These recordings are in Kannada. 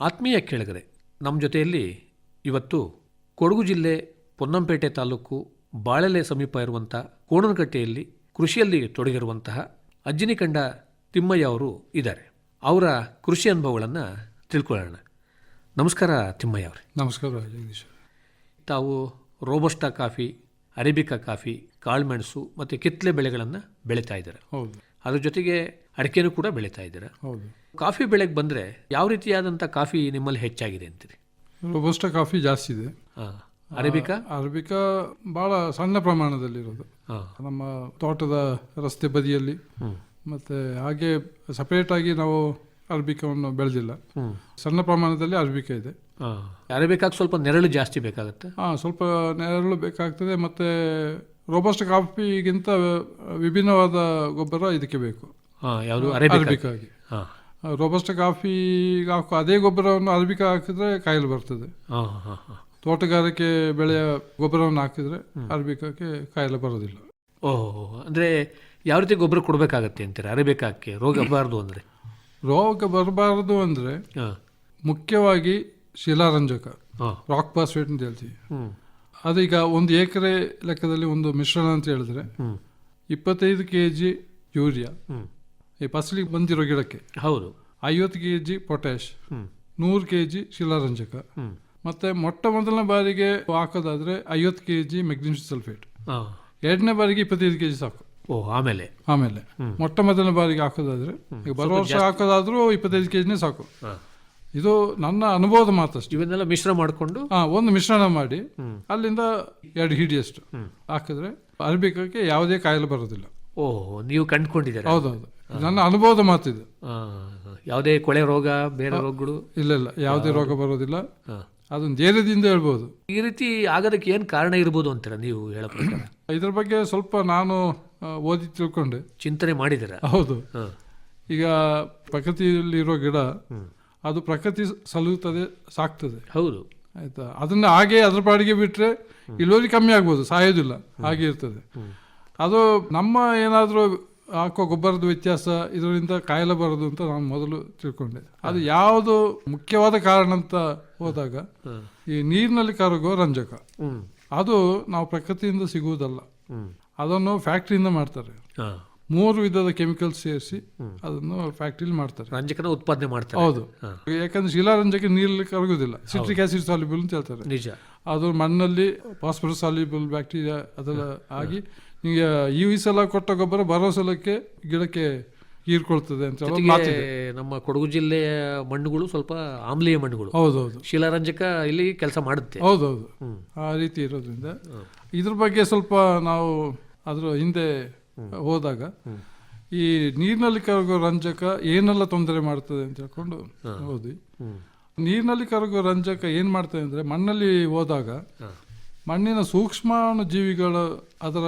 ಆತ್ಮೀಯ ಕೇಳಿಗರೆ ನಮ್ಮ ಜೊತೆಯಲ್ಲಿ ಇವತ್ತು ಕೊಡಗು ಜಿಲ್ಲೆ ಪೊನ್ನಂಪೇಟೆ ತಾಲೂಕು ಬಾಳೆಲೆ ಸಮೀಪ ಇರುವಂಥ ಕೋಣನಕಟ್ಟೆಯಲ್ಲಿ ಕೃಷಿಯಲ್ಲಿ ತೊಡಗಿರುವಂತಹ ಅಜ್ಜಿನಿಕಂಡ ತಿಮ್ಮಯ್ಯ ಅವರು ಇದ್ದಾರೆ. ಅವರ ಕೃಷಿ ಅನುಭವಗಳನ್ನು ತಿಳ್ಕೊಳ್ಳೋಣ. ನಮಸ್ಕಾರ ತಿಮ್ಮಯ್ಯ ಅವರೇ. ನಮಸ್ಕಾರ ತಾವು ರೋಬಸ್ಟಾ ಕಾಫಿ ಅರೇಬಿಕಾ ಕಾಫಿ ಕಾಳುಮೆಣಸು ಮತ್ತು ಕಿತ್ತಲೆ ಬೆಳೆಗಳನ್ನು ಬೆಳೀತಾ ಇದ್ದಾರೆ? ಹೌದು. ಅದ್ರ ಜೊತೆಗೆ ಅಡಿಕೆನೂ ಕೂಡ ಬೆಳೀತಾ ಇದ್ದೀರಾ. ಹೌದು. ಕಾಫಿ ಬೆಳೆಗೆ ಬಂದರೆ ಯಾವ ರೀತಿಯಾದಂಥ ಕಾಫಿ ನಿಮ್ಮಲ್ಲಿ ಹೆಚ್ಚಾಗಿದೆ ಅಂತೀರಿ? ರೋಬಸ್ಟ ಕಾಫಿ ಜಾಸ್ತಿ ಇದೆ. ಹಾಂ. ಅರೇಬಿಕಾ? ಅರಬಿಕಾ ಭಾಳ ಸಣ್ಣ ಪ್ರಮಾಣದಲ್ಲಿರೋದು. ನಮ್ಮ ತೋಟದ ರಸ್ತೆ ಬದಿಯಲ್ಲಿ. ಮತ್ತೆ ಹಾಗೆ ಸಪರೇಟ್ ಆಗಿ ನಾವು ಅರಬಿಕವನ್ನು ಬೆಳೆದಿಲ್ಲ. ಸಣ್ಣ ಪ್ರಮಾಣದಲ್ಲಿ ಅರಬಿಕಾ ಇದೆ. ಅರೇಬಿಕಾಗೆ ಸ್ವಲ್ಪ ನೆರಳು ಜಾಸ್ತಿ ಬೇಕಾಗುತ್ತೆ? ಹಾಂ ಸ್ವಲ್ಪ ನೆರಳು ಬೇಕಾಗ್ತದೆ ಮತ್ತೆ ರೋಬಸ್ಟ್ ಕಾಫಿಗಿಂತ ವಿಭಿನ್ನವಾದ ಗೊಬ್ಬರ ಇದಕ್ಕೆ ಬೇಕು. ಯಾವುದು ಅರೇಬಿಕ್ ಆಗಿ. ಹಾಂ. ರೋಬಸ್ಟ ಕಾಫಿ ಹಾಕೋ ಅದೇ ಗೊಬ್ಬರವನ್ನು ಅರಬಿಕಾ ಹಾಕಿದ್ರೆ ಕಾಯಿಲೆ ಬರ್ತದೆ. ಹಾಂ ಹಾಂ ಹಾಂ ತೋಟಗಾರಿಕೆ ಬೆಳೆಯ ಗೊಬ್ಬರವನ್ನು ಹಾಕಿದ್ರೆ ಅರಬಿಕಕ್ಕೆ ಕಾಯಿಲೆ ಬರೋದಿಲ್ಲ. ಓಹೋ ಅಂದರೆ ಯಾವ ರೀತಿ ಗೊಬ್ಬರ ಕೊಡಬೇಕಾಗತ್ತೆ ಅಂತೀರ? ಅರೇಬಿಕಾಕ್ಕೆ ರೋಗ ಬರಬಾರ್ದು ಅಂದರೆ? ರೋಗ ಬರಬಾರದು ಅಂದರೆ ಮುಖ್ಯವಾಗಿ ಶಿಲಾರಂಜಕ ರಾಕ್ ಪಾಸ್ವೇಟ್ ಅಂತ ಹೇಳ್ತೀವಿ. ಅದೀಗ ಒಂದು ಎಕರೆ ಲೆಕ್ಕದಲ್ಲಿ ಒಂದು ಮಿಶ್ರಣ ಅಂತ ಹೇಳಿದ್ರೆ ಇಪ್ಪತ್ತೈದು ಕೆ ಜಿ ಯೂರಿಯಾ ಈ ಫಸಲಿಗೆ ಬಂದಿರೋ ಗಿಡಕ್ಕೆ ಹೌದು. ಐವತ್ತು ಕೆ ಜಿ ಪೊಟ್ಯಾಶ್ ನೂರು ಕೆ ಜಿ ಶಿಲಾರಂಜಕ ಮತ್ತೆ ಮೊಟ್ಟ ಮೊದಲನೇ ಬಾರಿಗೆ ಹಾಕೋದಾದ್ರೆ ಐವತ್ತು ಕೆ ಜಿ ಮೆಗ್ನೀಷಿಯಂ ಸಲ್ಫೇಟ್. ಎರಡನೇ ಬಾರಿಗೆ ಇಪ್ಪತ್ತೈದು ಕೆ ಜಿ ಸಾಕು. ಓ ಆಮೇಲೆ. ಆಮೇಲೆ. ಮೊಟ್ಟ ಮೊದಲನೇ ಬಾರಿಗೆ ಹಾಕೋದಾದ್ರೆ ಈಗ ಬರೋ ವರ್ಷ ಹಾಕೋದಾದ್ರೂ ಇಪ್ಪತ್ತೈದು ಕೆ ಜಿನೇ ಸಾಕು ಇದು ನನ್ನ ಅನುಭವದ ಮಾತಷ್ಟು ಇವನ್ನೆಲ್ಲ ಮಿಶ್ರಣ ಮಾಡಿಕೊಂಡು? ಹಾ ಒಂದು ಮಿಶ್ರಣ ಮಾಡಿ ಅಲ್ಲಿಂದ ಎರಡು ಹಿಡಿಯಷ್ಟು ಹಾಕಿದ್ರೆ ಅರಬಿಕಕ್ಕೆ ಯಾವುದೇ ಕಾಯಿಲೆ ಬರೋದಿಲ್ಲ. ಓಹ್ ನೀವು ಕಂಡುಕೊಂಡಿದ್ದೀರಾ? ಹೌದೌದು. ನನ್ನ ಅನುಭವದ ಮಾತಿದೆ ಯಾವುದೇ ಕೊಳೆ ರೋಗ ಬೇರೆ ರೋಗಗಳು? ಇಲ್ಲ ಇಲ್ಲ. ಯಾವುದೇ ರೋಗ ಬರೋದಿಲ್ಲ. ಅದೊಂದು ಅದನ್ನ ಧೈರ್ಯದಿಂದ ಹೇಳ್ಬೋದು. ಈ ರೀತಿ ಆಗೋದಕ್ಕೆ ಏನು ಕಾರಣ ಇರ್ಬೋದು ಅಂತೀರ ನೀವು ಹೇಳೋ ಪ್ರಕಾರ? ಇದ್ರ ಬಗ್ಗೆ ಸ್ವಲ್ಪ ನಾನು ಓದಿ ತಿಳ್ಕೊಂಡೆ. ಚಿಂತನೆ ಮಾಡಿದ್ದೀರ? ಹೌದು. ಈಗ ಪ್ರಕೃತಿಯಲ್ಲಿರೋ ಗಿಡ ಅದು ಪ್ರಕೃತಿ ಸಲುತ್ತದೆ ಸಾಕ್ತದೆ. ಹೌದು. ಆಯ್ತಾ? ಅದನ್ನ ಹಾಗೆ ಅದ್ರ ಪಾಡಿಗೆ ಬಿಟ್ಟರೆ ಇಳುವರಿ ಕಮ್ಮಿ ಆಗ್ಬೋದು ಸಾಯೋದಿಲ್ಲ. ಹಾಗೆ ಇರ್ತದೆ. ಅದು ನಮ್ಮ ಏನಾದರೂ ಹಾಕೋ ಗೊಬ್ಬರದ ವ್ಯತ್ಯಾಸ ಇದರಿಂದ ಕಾಯಿಲೆ ಬರೋದು ಅಂತ ನಾನು ಮೊದಲು ತಿಳ್ಕೊಂಡೆ. ಅದು ಯಾವುದು ಮುಖ್ಯವಾದ ಕಾರಣ ಅಂತ ಹೋದಾಗ ಈ ನೀರಿನಲ್ಲಿ ಕರಗೋ ರಂಜಕ. ಅದು ನಾವು ಪ್ರಕೃತಿಯಿಂದ ಸಿಗುವುದಲ್ಲ. ಅದನ್ನು ಫ್ಯಾಕ್ಟ್ರಿಯಿಂದ ಮಾಡ್ತಾರೆ. ಮೂರು ವಿಧದ ಕೆಮಿಕಲ್ ಸೇರಿಸಿ ಅದನ್ನು ಫ್ಯಾಕ್ಟ್ರಿಲಿ ಮಾಡ್ತಾರೆ. ರಂಜಕನ ಉತ್ಪಾದನೆ ಮಾಡ್ತಾರೆ. ಹೌದು. ಯಾಕಂದ್ರೆ ಶಿಲಾರಂಜಕ ನೀರಲ್ಲಿ ಕರಗುದಿಲ್ಲ ಸಿಟ್ರಿಕ್ ಆಸಿಡ್ ಸಾಲಿಬಲ್ ಅಂತ ಹೇಳ್ತಾರೆ. ನಿಜ. ಅದು ಮಣ್ಣಲ್ಲಿ ಫಾಸ್ಫರಸ್ ಸಾಲ್ಯುಬಲ್ ಬ್ಯಾಕ್ಟೀರಿಯಾ ಅದೆಲ್ಲ ಆಗಿ ನಿಮಗೆ ಈ ಸಲ ಕೊಟ್ಟ ಗೊಬ್ಬರ ಬರೋ ಸಲಕ್ಕೆ ಗಿಡಕ್ಕೆ ಹೀರ್ಕೊಳ್ತದೆ ಅಂತ ಹೇಳೋ ನಮ್ಮ ಕೊಡಗು ಜಿಲ್ಲೆಯ ಮಣ್ಣುಗಳು ಸ್ವಲ್ಪ ಆಮ್ಲೀಯ ಮಣ್ಣುಗಳು. ಹೌದೌದು. ಶಿಲಾರಂಜಕ ಇಲ್ಲಿ ಕೆಲಸ ಮಾಡುತ್ತೆ. ಹೌದೌದು. ಆ ರೀತಿ ಇರೋದ್ರಿಂದ. ಇದ್ರ ಬಗ್ಗೆ ಸ್ವಲ್ಪ ನಾವು ಅದ್ರ ಹಿಂದೆ ಹೋದಾಗ ಈ ನೀರಿನಲ್ಲಿ ಕರಗೋ ರಂಜಕ ಏನೆಲ್ಲ ತೊಂದರೆ ಮಾಡ್ತದೆ ಅಂತ ಹೇಳ್ಕೊಂಡು ಓದಿ ನೀರಿನಲ್ಲಿ ಕರಗುವ ರಂಜಕ ಏನು ಮಾಡ್ತದೆ ಅಂದರೆ ಮಣ್ಣಲ್ಲಿ ಹೋದಾಗ ಮಣ್ಣಿನ ಸೂಕ್ಷ್ಮಾಣು ಜೀವಿಗಳ ಅದರ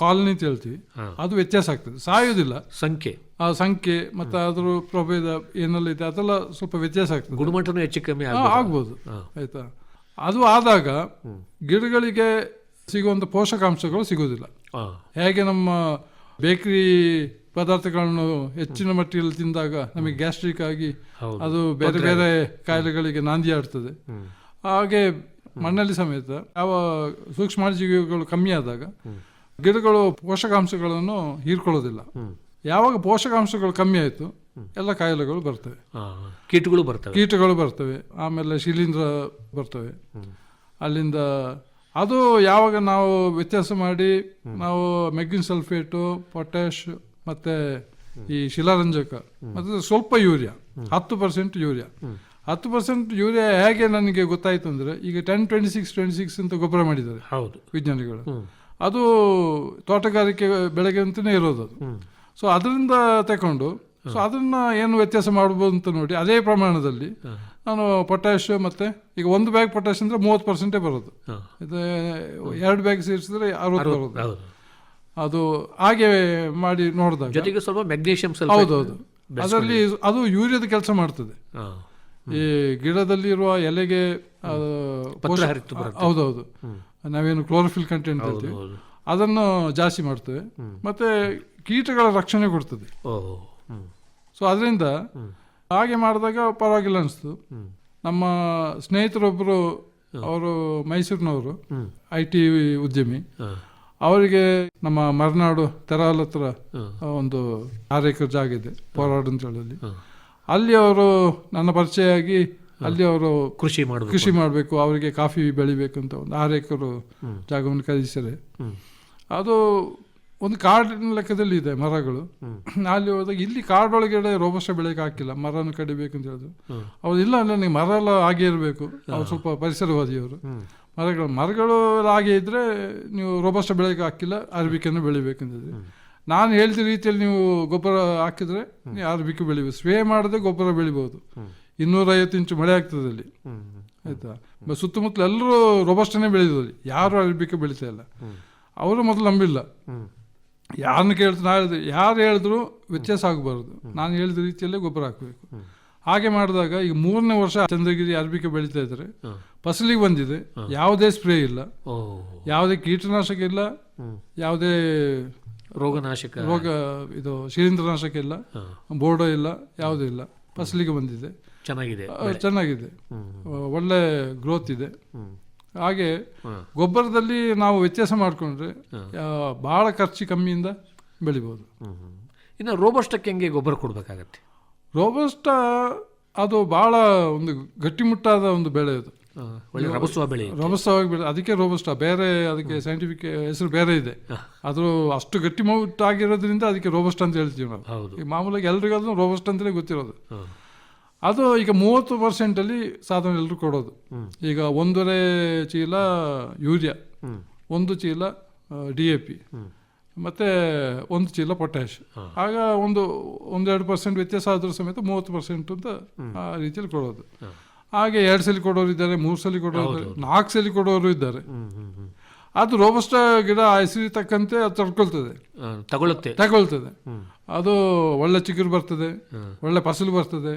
ಕಾಲನಿ ಅಂತ ಹೇಳ್ತೀವಿ ಅದು ವ್ಯತ್ಯಾಸ ಆಗ್ತದೆ. ಸಾಯೋದಿಲ್ಲ ಸಂಖ್ಯೆ. ಆ ಸಂಖ್ಯೆ ಮತ್ತು ಅದ್ರ ಪ್ರಭೇದ ಏನೆಲ್ಲ ಇದೆ ಅದೆಲ್ಲ ಸ್ವಲ್ಪ ವ್ಯತ್ಯಾಸ ಆಗ್ತದೆ. ಗುಣಮಟ್ಟನೂ ಹೆಚ್ಚು ಕಮ್ಮಿ ಆಗ್ಬೋದು. ಆಯಿತಾ? ಅದು ಆದಾಗ ಗಿಡಗಳಿಗೆ ಸಿಗುವಂತ ಪೋಷಕಾಂಶಗಳು ಸಿಗೋದಿಲ್ಲ ಹೇಗೆ ನಮ್ಮ ಬೇಕರಿ ಪದಾರ್ಥಗಳನ್ನು ಹೆಚ್ಚಿನ ಮಟ್ಟಿಯಲ್ಲಿ ತಿಂದಾಗ ನಮಗೆ ಗ್ಯಾಸ್ಟ್ರಿಕ್ ಆಗಿ ಅದು ಬೇರೆ ಬೇರೆ ಕಾಯಿಲೆಗಳಿಗೆ ನಾಂದಿ ಆಡ್ತದೆ. ಹಾಗೆ ಮಣ್ಣಲ್ಲಿ ಸಮೇತ ಯಾವ ಸೂಕ್ಷ್ಮಾಣುಜೀವಿಗಳು ಕಮ್ಮಿ ಆದಾಗ ಗಿಡಗಳು ಪೋಷಕಾಂಶಗಳನ್ನು ಹೀರ್ಕೊಳ್ಳೋದಿಲ್ಲ. ಯಾವಾಗ ಪೋಷಕಾಂಶಗಳು ಕಮ್ಮಿ ಆಯಿತು ಎಲ್ಲ ಕಾಯಿಲೆಗಳು ಬರ್ತವೆ. ಕೀಟಗಳು ಬರ್ತವೆ. ಕೀಟಗಳು ಬರ್ತವೆ. ಆಮೇಲೆ ಶಿಲೀಂಧ್ರ ಬರ್ತವೆ. ಅಲ್ಲಿಂದ ಅದು ಯಾವಾಗ ನಾವು ವ್ಯತ್ಯಾಸ ಮಾಡಿ ನಾವು ಮೆಗ್ಗಿನ್ ಸಲ್ಫೇಟು ಪೊಟ್ಯಾಶ್ ಮತ್ತೆ ಈ ಶಿಲಾರಂಜಕ ಮತ್ತೆ ಸ್ವಲ್ಪ ಯೂರಿಯಾ ಹತ್ತು ಪರ್ಸೆಂಟ್ ಯೂರಿಯಾ. ಹತ್ತು ಪರ್ಸೆಂಟ್ ಯೂರಿಯಾ ಹೇಗೆ ನನಗೆ ಗೊತ್ತಾಯ್ತು ಅಂದ್ರೆ ಈಗ ten twenty six twenty six ಅಂತ ಗೊಬ್ಬರ ಮಾಡಿದ್ದಾರೆ ಹೌದು. ವಿಜ್ಞಾನಿಗಳು. ಅದು ತೋಟಗಾರಿಕೆ ಬೆಳಗ್ಗೆ ಅಂತಾನೆ ಇರೋದು ಅದು. ಸೊ ಅದರಿಂದ ತಕೊಂಡು ಸೊ ಅದನ್ನ ಏನು ವ್ಯತ್ಯಾಸ ಮಾಡ್ಬೋದು ಅಂತ ನೋಡಿ ಅದೇ ಪ್ರಮಾಣದಲ್ಲಿ ನಾನು ಪೊಟ್ಯಾಶ್ ಮತ್ತೆ ಈಗ ಒಂದು ಬ್ಯಾಗ್ ಪೊಟ್ಯಾಶ್ ಅಂದ್ರೆ ಮೂವತ್ತು ಪರ್ಸೆಂಟೇ ಬರೋದು. ಇದು ಎರಡು ಬ್ಯಾಗ್ ಸೇರಿಸಿದ್ರೆ ಅರವತ್ತು ಬರೋದು. ಅದು ಹಾಗೆ ಮಾಡಿ ನೋಡಿದಾಗ. ಜೊತೆಗೆ ಸ್ವಲ್ಪ ಮೆಗ್ನೀಷಿಯಂ ಹೌದೌದು ಅದರಲ್ಲಿ ಅದು ಯೂರಿಯಾದ ಕೆಲಸ ಮಾಡ್ತದೆ. ಈ ಗಿಡದಲ್ಲಿರುವ ಎಲೆಗೆ ಹೌದೌದು ನಾವೇನು ಕ್ಲೋರೋಫಿಲ್ ಕಂಟೆಂಟ್ ಹೇಳ್ತೀವಿ ಹೌದು. ಅದನ್ನು ಜಾಸ್ತಿ ಮಾಡ್ತೇವೆ. ಮತ್ತೆ ಕೀಟಗಳ ರಕ್ಷಣೆ ಕೊಡ್ತದೆ. ಸೊ ಅದರಿಂದ ಹಾಗೆ ಮಾಡಿದಾಗ ಪರವಾಗಿಲ್ಲ ಅನಿಸ್ತು ನಮ್ಮ ಸ್ನೇಹಿತರೊಬ್ಬರು ಅವರು ಮೈಸೂರಿನವರು ಐ ಟಿ ಉದ್ಯಮಿ. ಅವರಿಗೆ ನಮ್ಮ ಮರ್ನಾಡು ತೆರಾಲ್ ಹತ್ರ ಒಂದು ಆರೈಕೆ ಜಾಗ ಇದೆ ಪೋರಾಡ್ ಅಂತ ಹೇಳಿ ಅಲ್ಲಿ ಅವರು ನನ್ನ ಪರಿಚಯ ಆಗಿ ಅಲ್ಲಿ ಅವರು ಕೃಷಿ ಮಾಡಬೇಕು ಕೃಷಿ ಮಾಡಬೇಕು ಅವರಿಗೆ ಕಾಫಿ ಬೆಳಿಬೇಕು ಅಂತ ಒಂದು ಆರು ಎಕರೆ ಜಾಗವನ್ನು ಖರೀದಿಸಿದರೆ ಅದು ಒಂದು ಕಾಡಿನ ಲೆಕ್ಕದಲ್ಲಿ ಇದೆ ಮರಗಳು. ಅಲ್ಲಿ ಹೋದಾಗ ಇಲ್ಲಿ ಕಾಡೊಳಗಡೆ ರೋಬಸ್ಟ ಬೆಳೆಗೆ ಹಾಕಿಲ್ಲ ಮರನ ಕಡಿಬೇಕು ಅಂತ ಹೇಳಿದ್ರು. ಅವ್ರು ಇಲ್ಲ ನನಗೆ ನೀವು ಮರ ಎಲ್ಲ ಹಾಗೆ ಇರಬೇಕು. ಅವ್ರು ಸ್ವಲ್ಪ ಪರಿಸರವಾದಿಯವರು. ಮರಗಳು ಮರಗಳು ಎಲ್ಲ ಹಾಗೆ ಇದ್ರೆ ನೀವು ರೋಬಸ್ಟ ಬೆಳೆಗೆ ಹಾಕಿಲ್ಲ ಅರಬಿಕೆಯನ್ನು ಬೆಳಿಬೇಕು ಅಂತಿದ್ರಿ ನಾನು ಹೇಳಿದ ರೀತಿಯಲ್ಲಿ ನೀವು ಗೊಬ್ಬರ ಹಾಕಿದ್ರೆ ನೀವು ಅರಬಿಕೆ ಬೆಳಿಬೇಕು. ಸ್ವೇ ಮಾಡದೆ ಗೊಬ್ಬರ ಬೆಳಿಬೋದು. ಇನ್ನೂರೈವತ್ತು ಇಂಚು ಮಳೆ ಆಗ್ತದೆ ಅಲ್ಲಿ. ಆಯ್ತಾ? ಸುತ್ತಮುತ್ತಲು ಎಲ್ಲರೂ ರೋಬಸ್ಟನೇ ಬೆಳೆಯೋದು ಯಾರು ಅರಬಿಕೆ ಬೆಳಿತಾ ಇಲ್ಲ. ಅವರು ಮೊದಲು ನಂಬಿಲ್ಲ. ಯಾರನ್ನ ಕೇಳ್ತಾರೆ ನಾ ಹೇಳಿದೆ ಯಾರು ಹೇಳಿದ್ರು ವ್ಯತ್ಯಾಸ ಆಗಬಾರ್ದು. ನಾನು ಹೇಳಿದ ರೀತಿಯಲ್ಲೇ ಗೊಬ್ಬರ ಹಾಕಬೇಕು. ಹಾಗೆ ಮಾಡಿದಾಗ ಈಗ ಮೂರನೇ ವರ್ಷ ಚಂದ್ರಗಿರಿ ಅರ್ಬಿಕೆ ಬೆಳೀತಾ ಇದ್ರೆ ಫಸಲಿಗೆ ಬಂದಿದೆ. ಯಾವುದೇ ಸ್ಪ್ರೇ ಇಲ್ಲ. ಯಾವುದೇ ಕೀಟನಾಶಕ ಇಲ್ಲ. ಯಾವುದೇ ರೋಗನಾಶಕ. ರೋಗ ಇದು ಶಿಲೀಂಧ್ರನಾಶಕ ಇಲ್ಲ. ಬೋರ್ಡೋ ಇಲ್ಲ. ಯಾವುದೂ ಇಲ್ಲ. ಫಸಲಿಗೆ ಬಂದಿದೆ. ಚೆನ್ನಾಗಿದೆ. ಚೆನ್ನಾಗಿದೆ. ಒಳ್ಳೆ ಗ್ರೋತ್ ಇದೆ. ಹಾಗೆ ಗೊಬ್ಬರದಲ್ಲಿ ನಾವು ವ್ಯತ್ಯಾಸ ಮಾಡಿಕೊಂಡ್ರೆ ಭಾಳ ಖರ್ಚು ಕಮ್ಮಿಯಿಂದ ಬೆಳಿಬೋದು. ಇನ್ನು ರೋಬಸ್ಟಕ್ಕೆ ಹೆಂಗೆ ಗೊಬ್ಬರ ಕೊಡಬೇಕಾಗತ್ತೆ? ರೋಬಸ್ಟ ಅದು ಭಾಳ ಒಂದು ಗಟ್ಟಿಮುಟ್ಟಾದ ಒಂದು ಬೆಳೆ ಅದು. ರಭಸವಾಗಿ ರಭಸುವ ಬೆಳೆ ಬೆಳೆ. ಅದಕ್ಕೆ ರೋಬಸ್ಟ ಬೇರೆ ಅದಕ್ಕೆ ಸೈಂಟಿಫಿಕ್ ಹೆಸರು ಬೇರೆ ಇದೆ. ಅದು ಅಷ್ಟು ಗಟ್ಟಿಮುಟ್ಟಾಗಿರೋದ್ರಿಂದ ಅದಕ್ಕೆ ರೋಬಸ್ಟ್ ಅಂತ ಹೇಳ್ತೀವಿ ನಾವು. ಈ ಮಾಮೂಲಾಗಿ ಎಲ್ರಿಗೂ ಅದನ್ನು ರೋಬಸ್ಟ್ ಅಂತಲೇ ಗೊತ್ತಿರೋದು. ಅದು ಈಗ ಮೂವತ್ತು ಪರ್ಸೆಂಟಲ್ಲಿ ಸಾಧನ ಎಲ್ಲರೂ ಕೊಡೋದು. ಈಗ ಒಂದೂವರೆ ಚೀಲ ಯೂರಿಯಾ ಒಂದು ಚೀಲ ಡಿ ಎ ಪಿ ಮತ್ತು ಒಂದು ಚೀಲ ಪೊಟ್ಯಾಶ್ ಆಗ ಒಂದು ಒಂದೆರಡು ಪರ್ಸೆಂಟ್ ವ್ಯತ್ಯಾಸ ಆದರೂ ಸಮೇತ ಮೂವತ್ತು ಪರ್ಸೆಂಟ್ ಅಂತ ಆ ರೀತಿಯಲ್ಲಿ ಕೊಡೋದು. ಹಾಗೆ ಎರಡು ಸಲ ಕೊಡೋರು ಇದ್ದಾರೆ ಮೂರು ಸಲ ಕೊಡೋರು ಇದ್ದಾರೆ ನಾಲ್ಕು ಸಲ ಕೊಡೋರು ಇದ್ದಾರೆ. ಅದು ರೋಬಸ್ಟ ಗಿಡ ಆ ಹೆಸರಿಗೆ ತಕ್ಕಂತೆ ಅದು ತಡ್ಕೊಳ್ತದೆ. ತಗೊಳ್ಳುತ್ತೆ. ತಗೊಳ್ತದೆ. ಅದು ಒಳ್ಳೆ ಚಿಗುರು ಬರ್ತದೆ ಒಳ್ಳೆ ಫಸಲು ಬರ್ತದೆ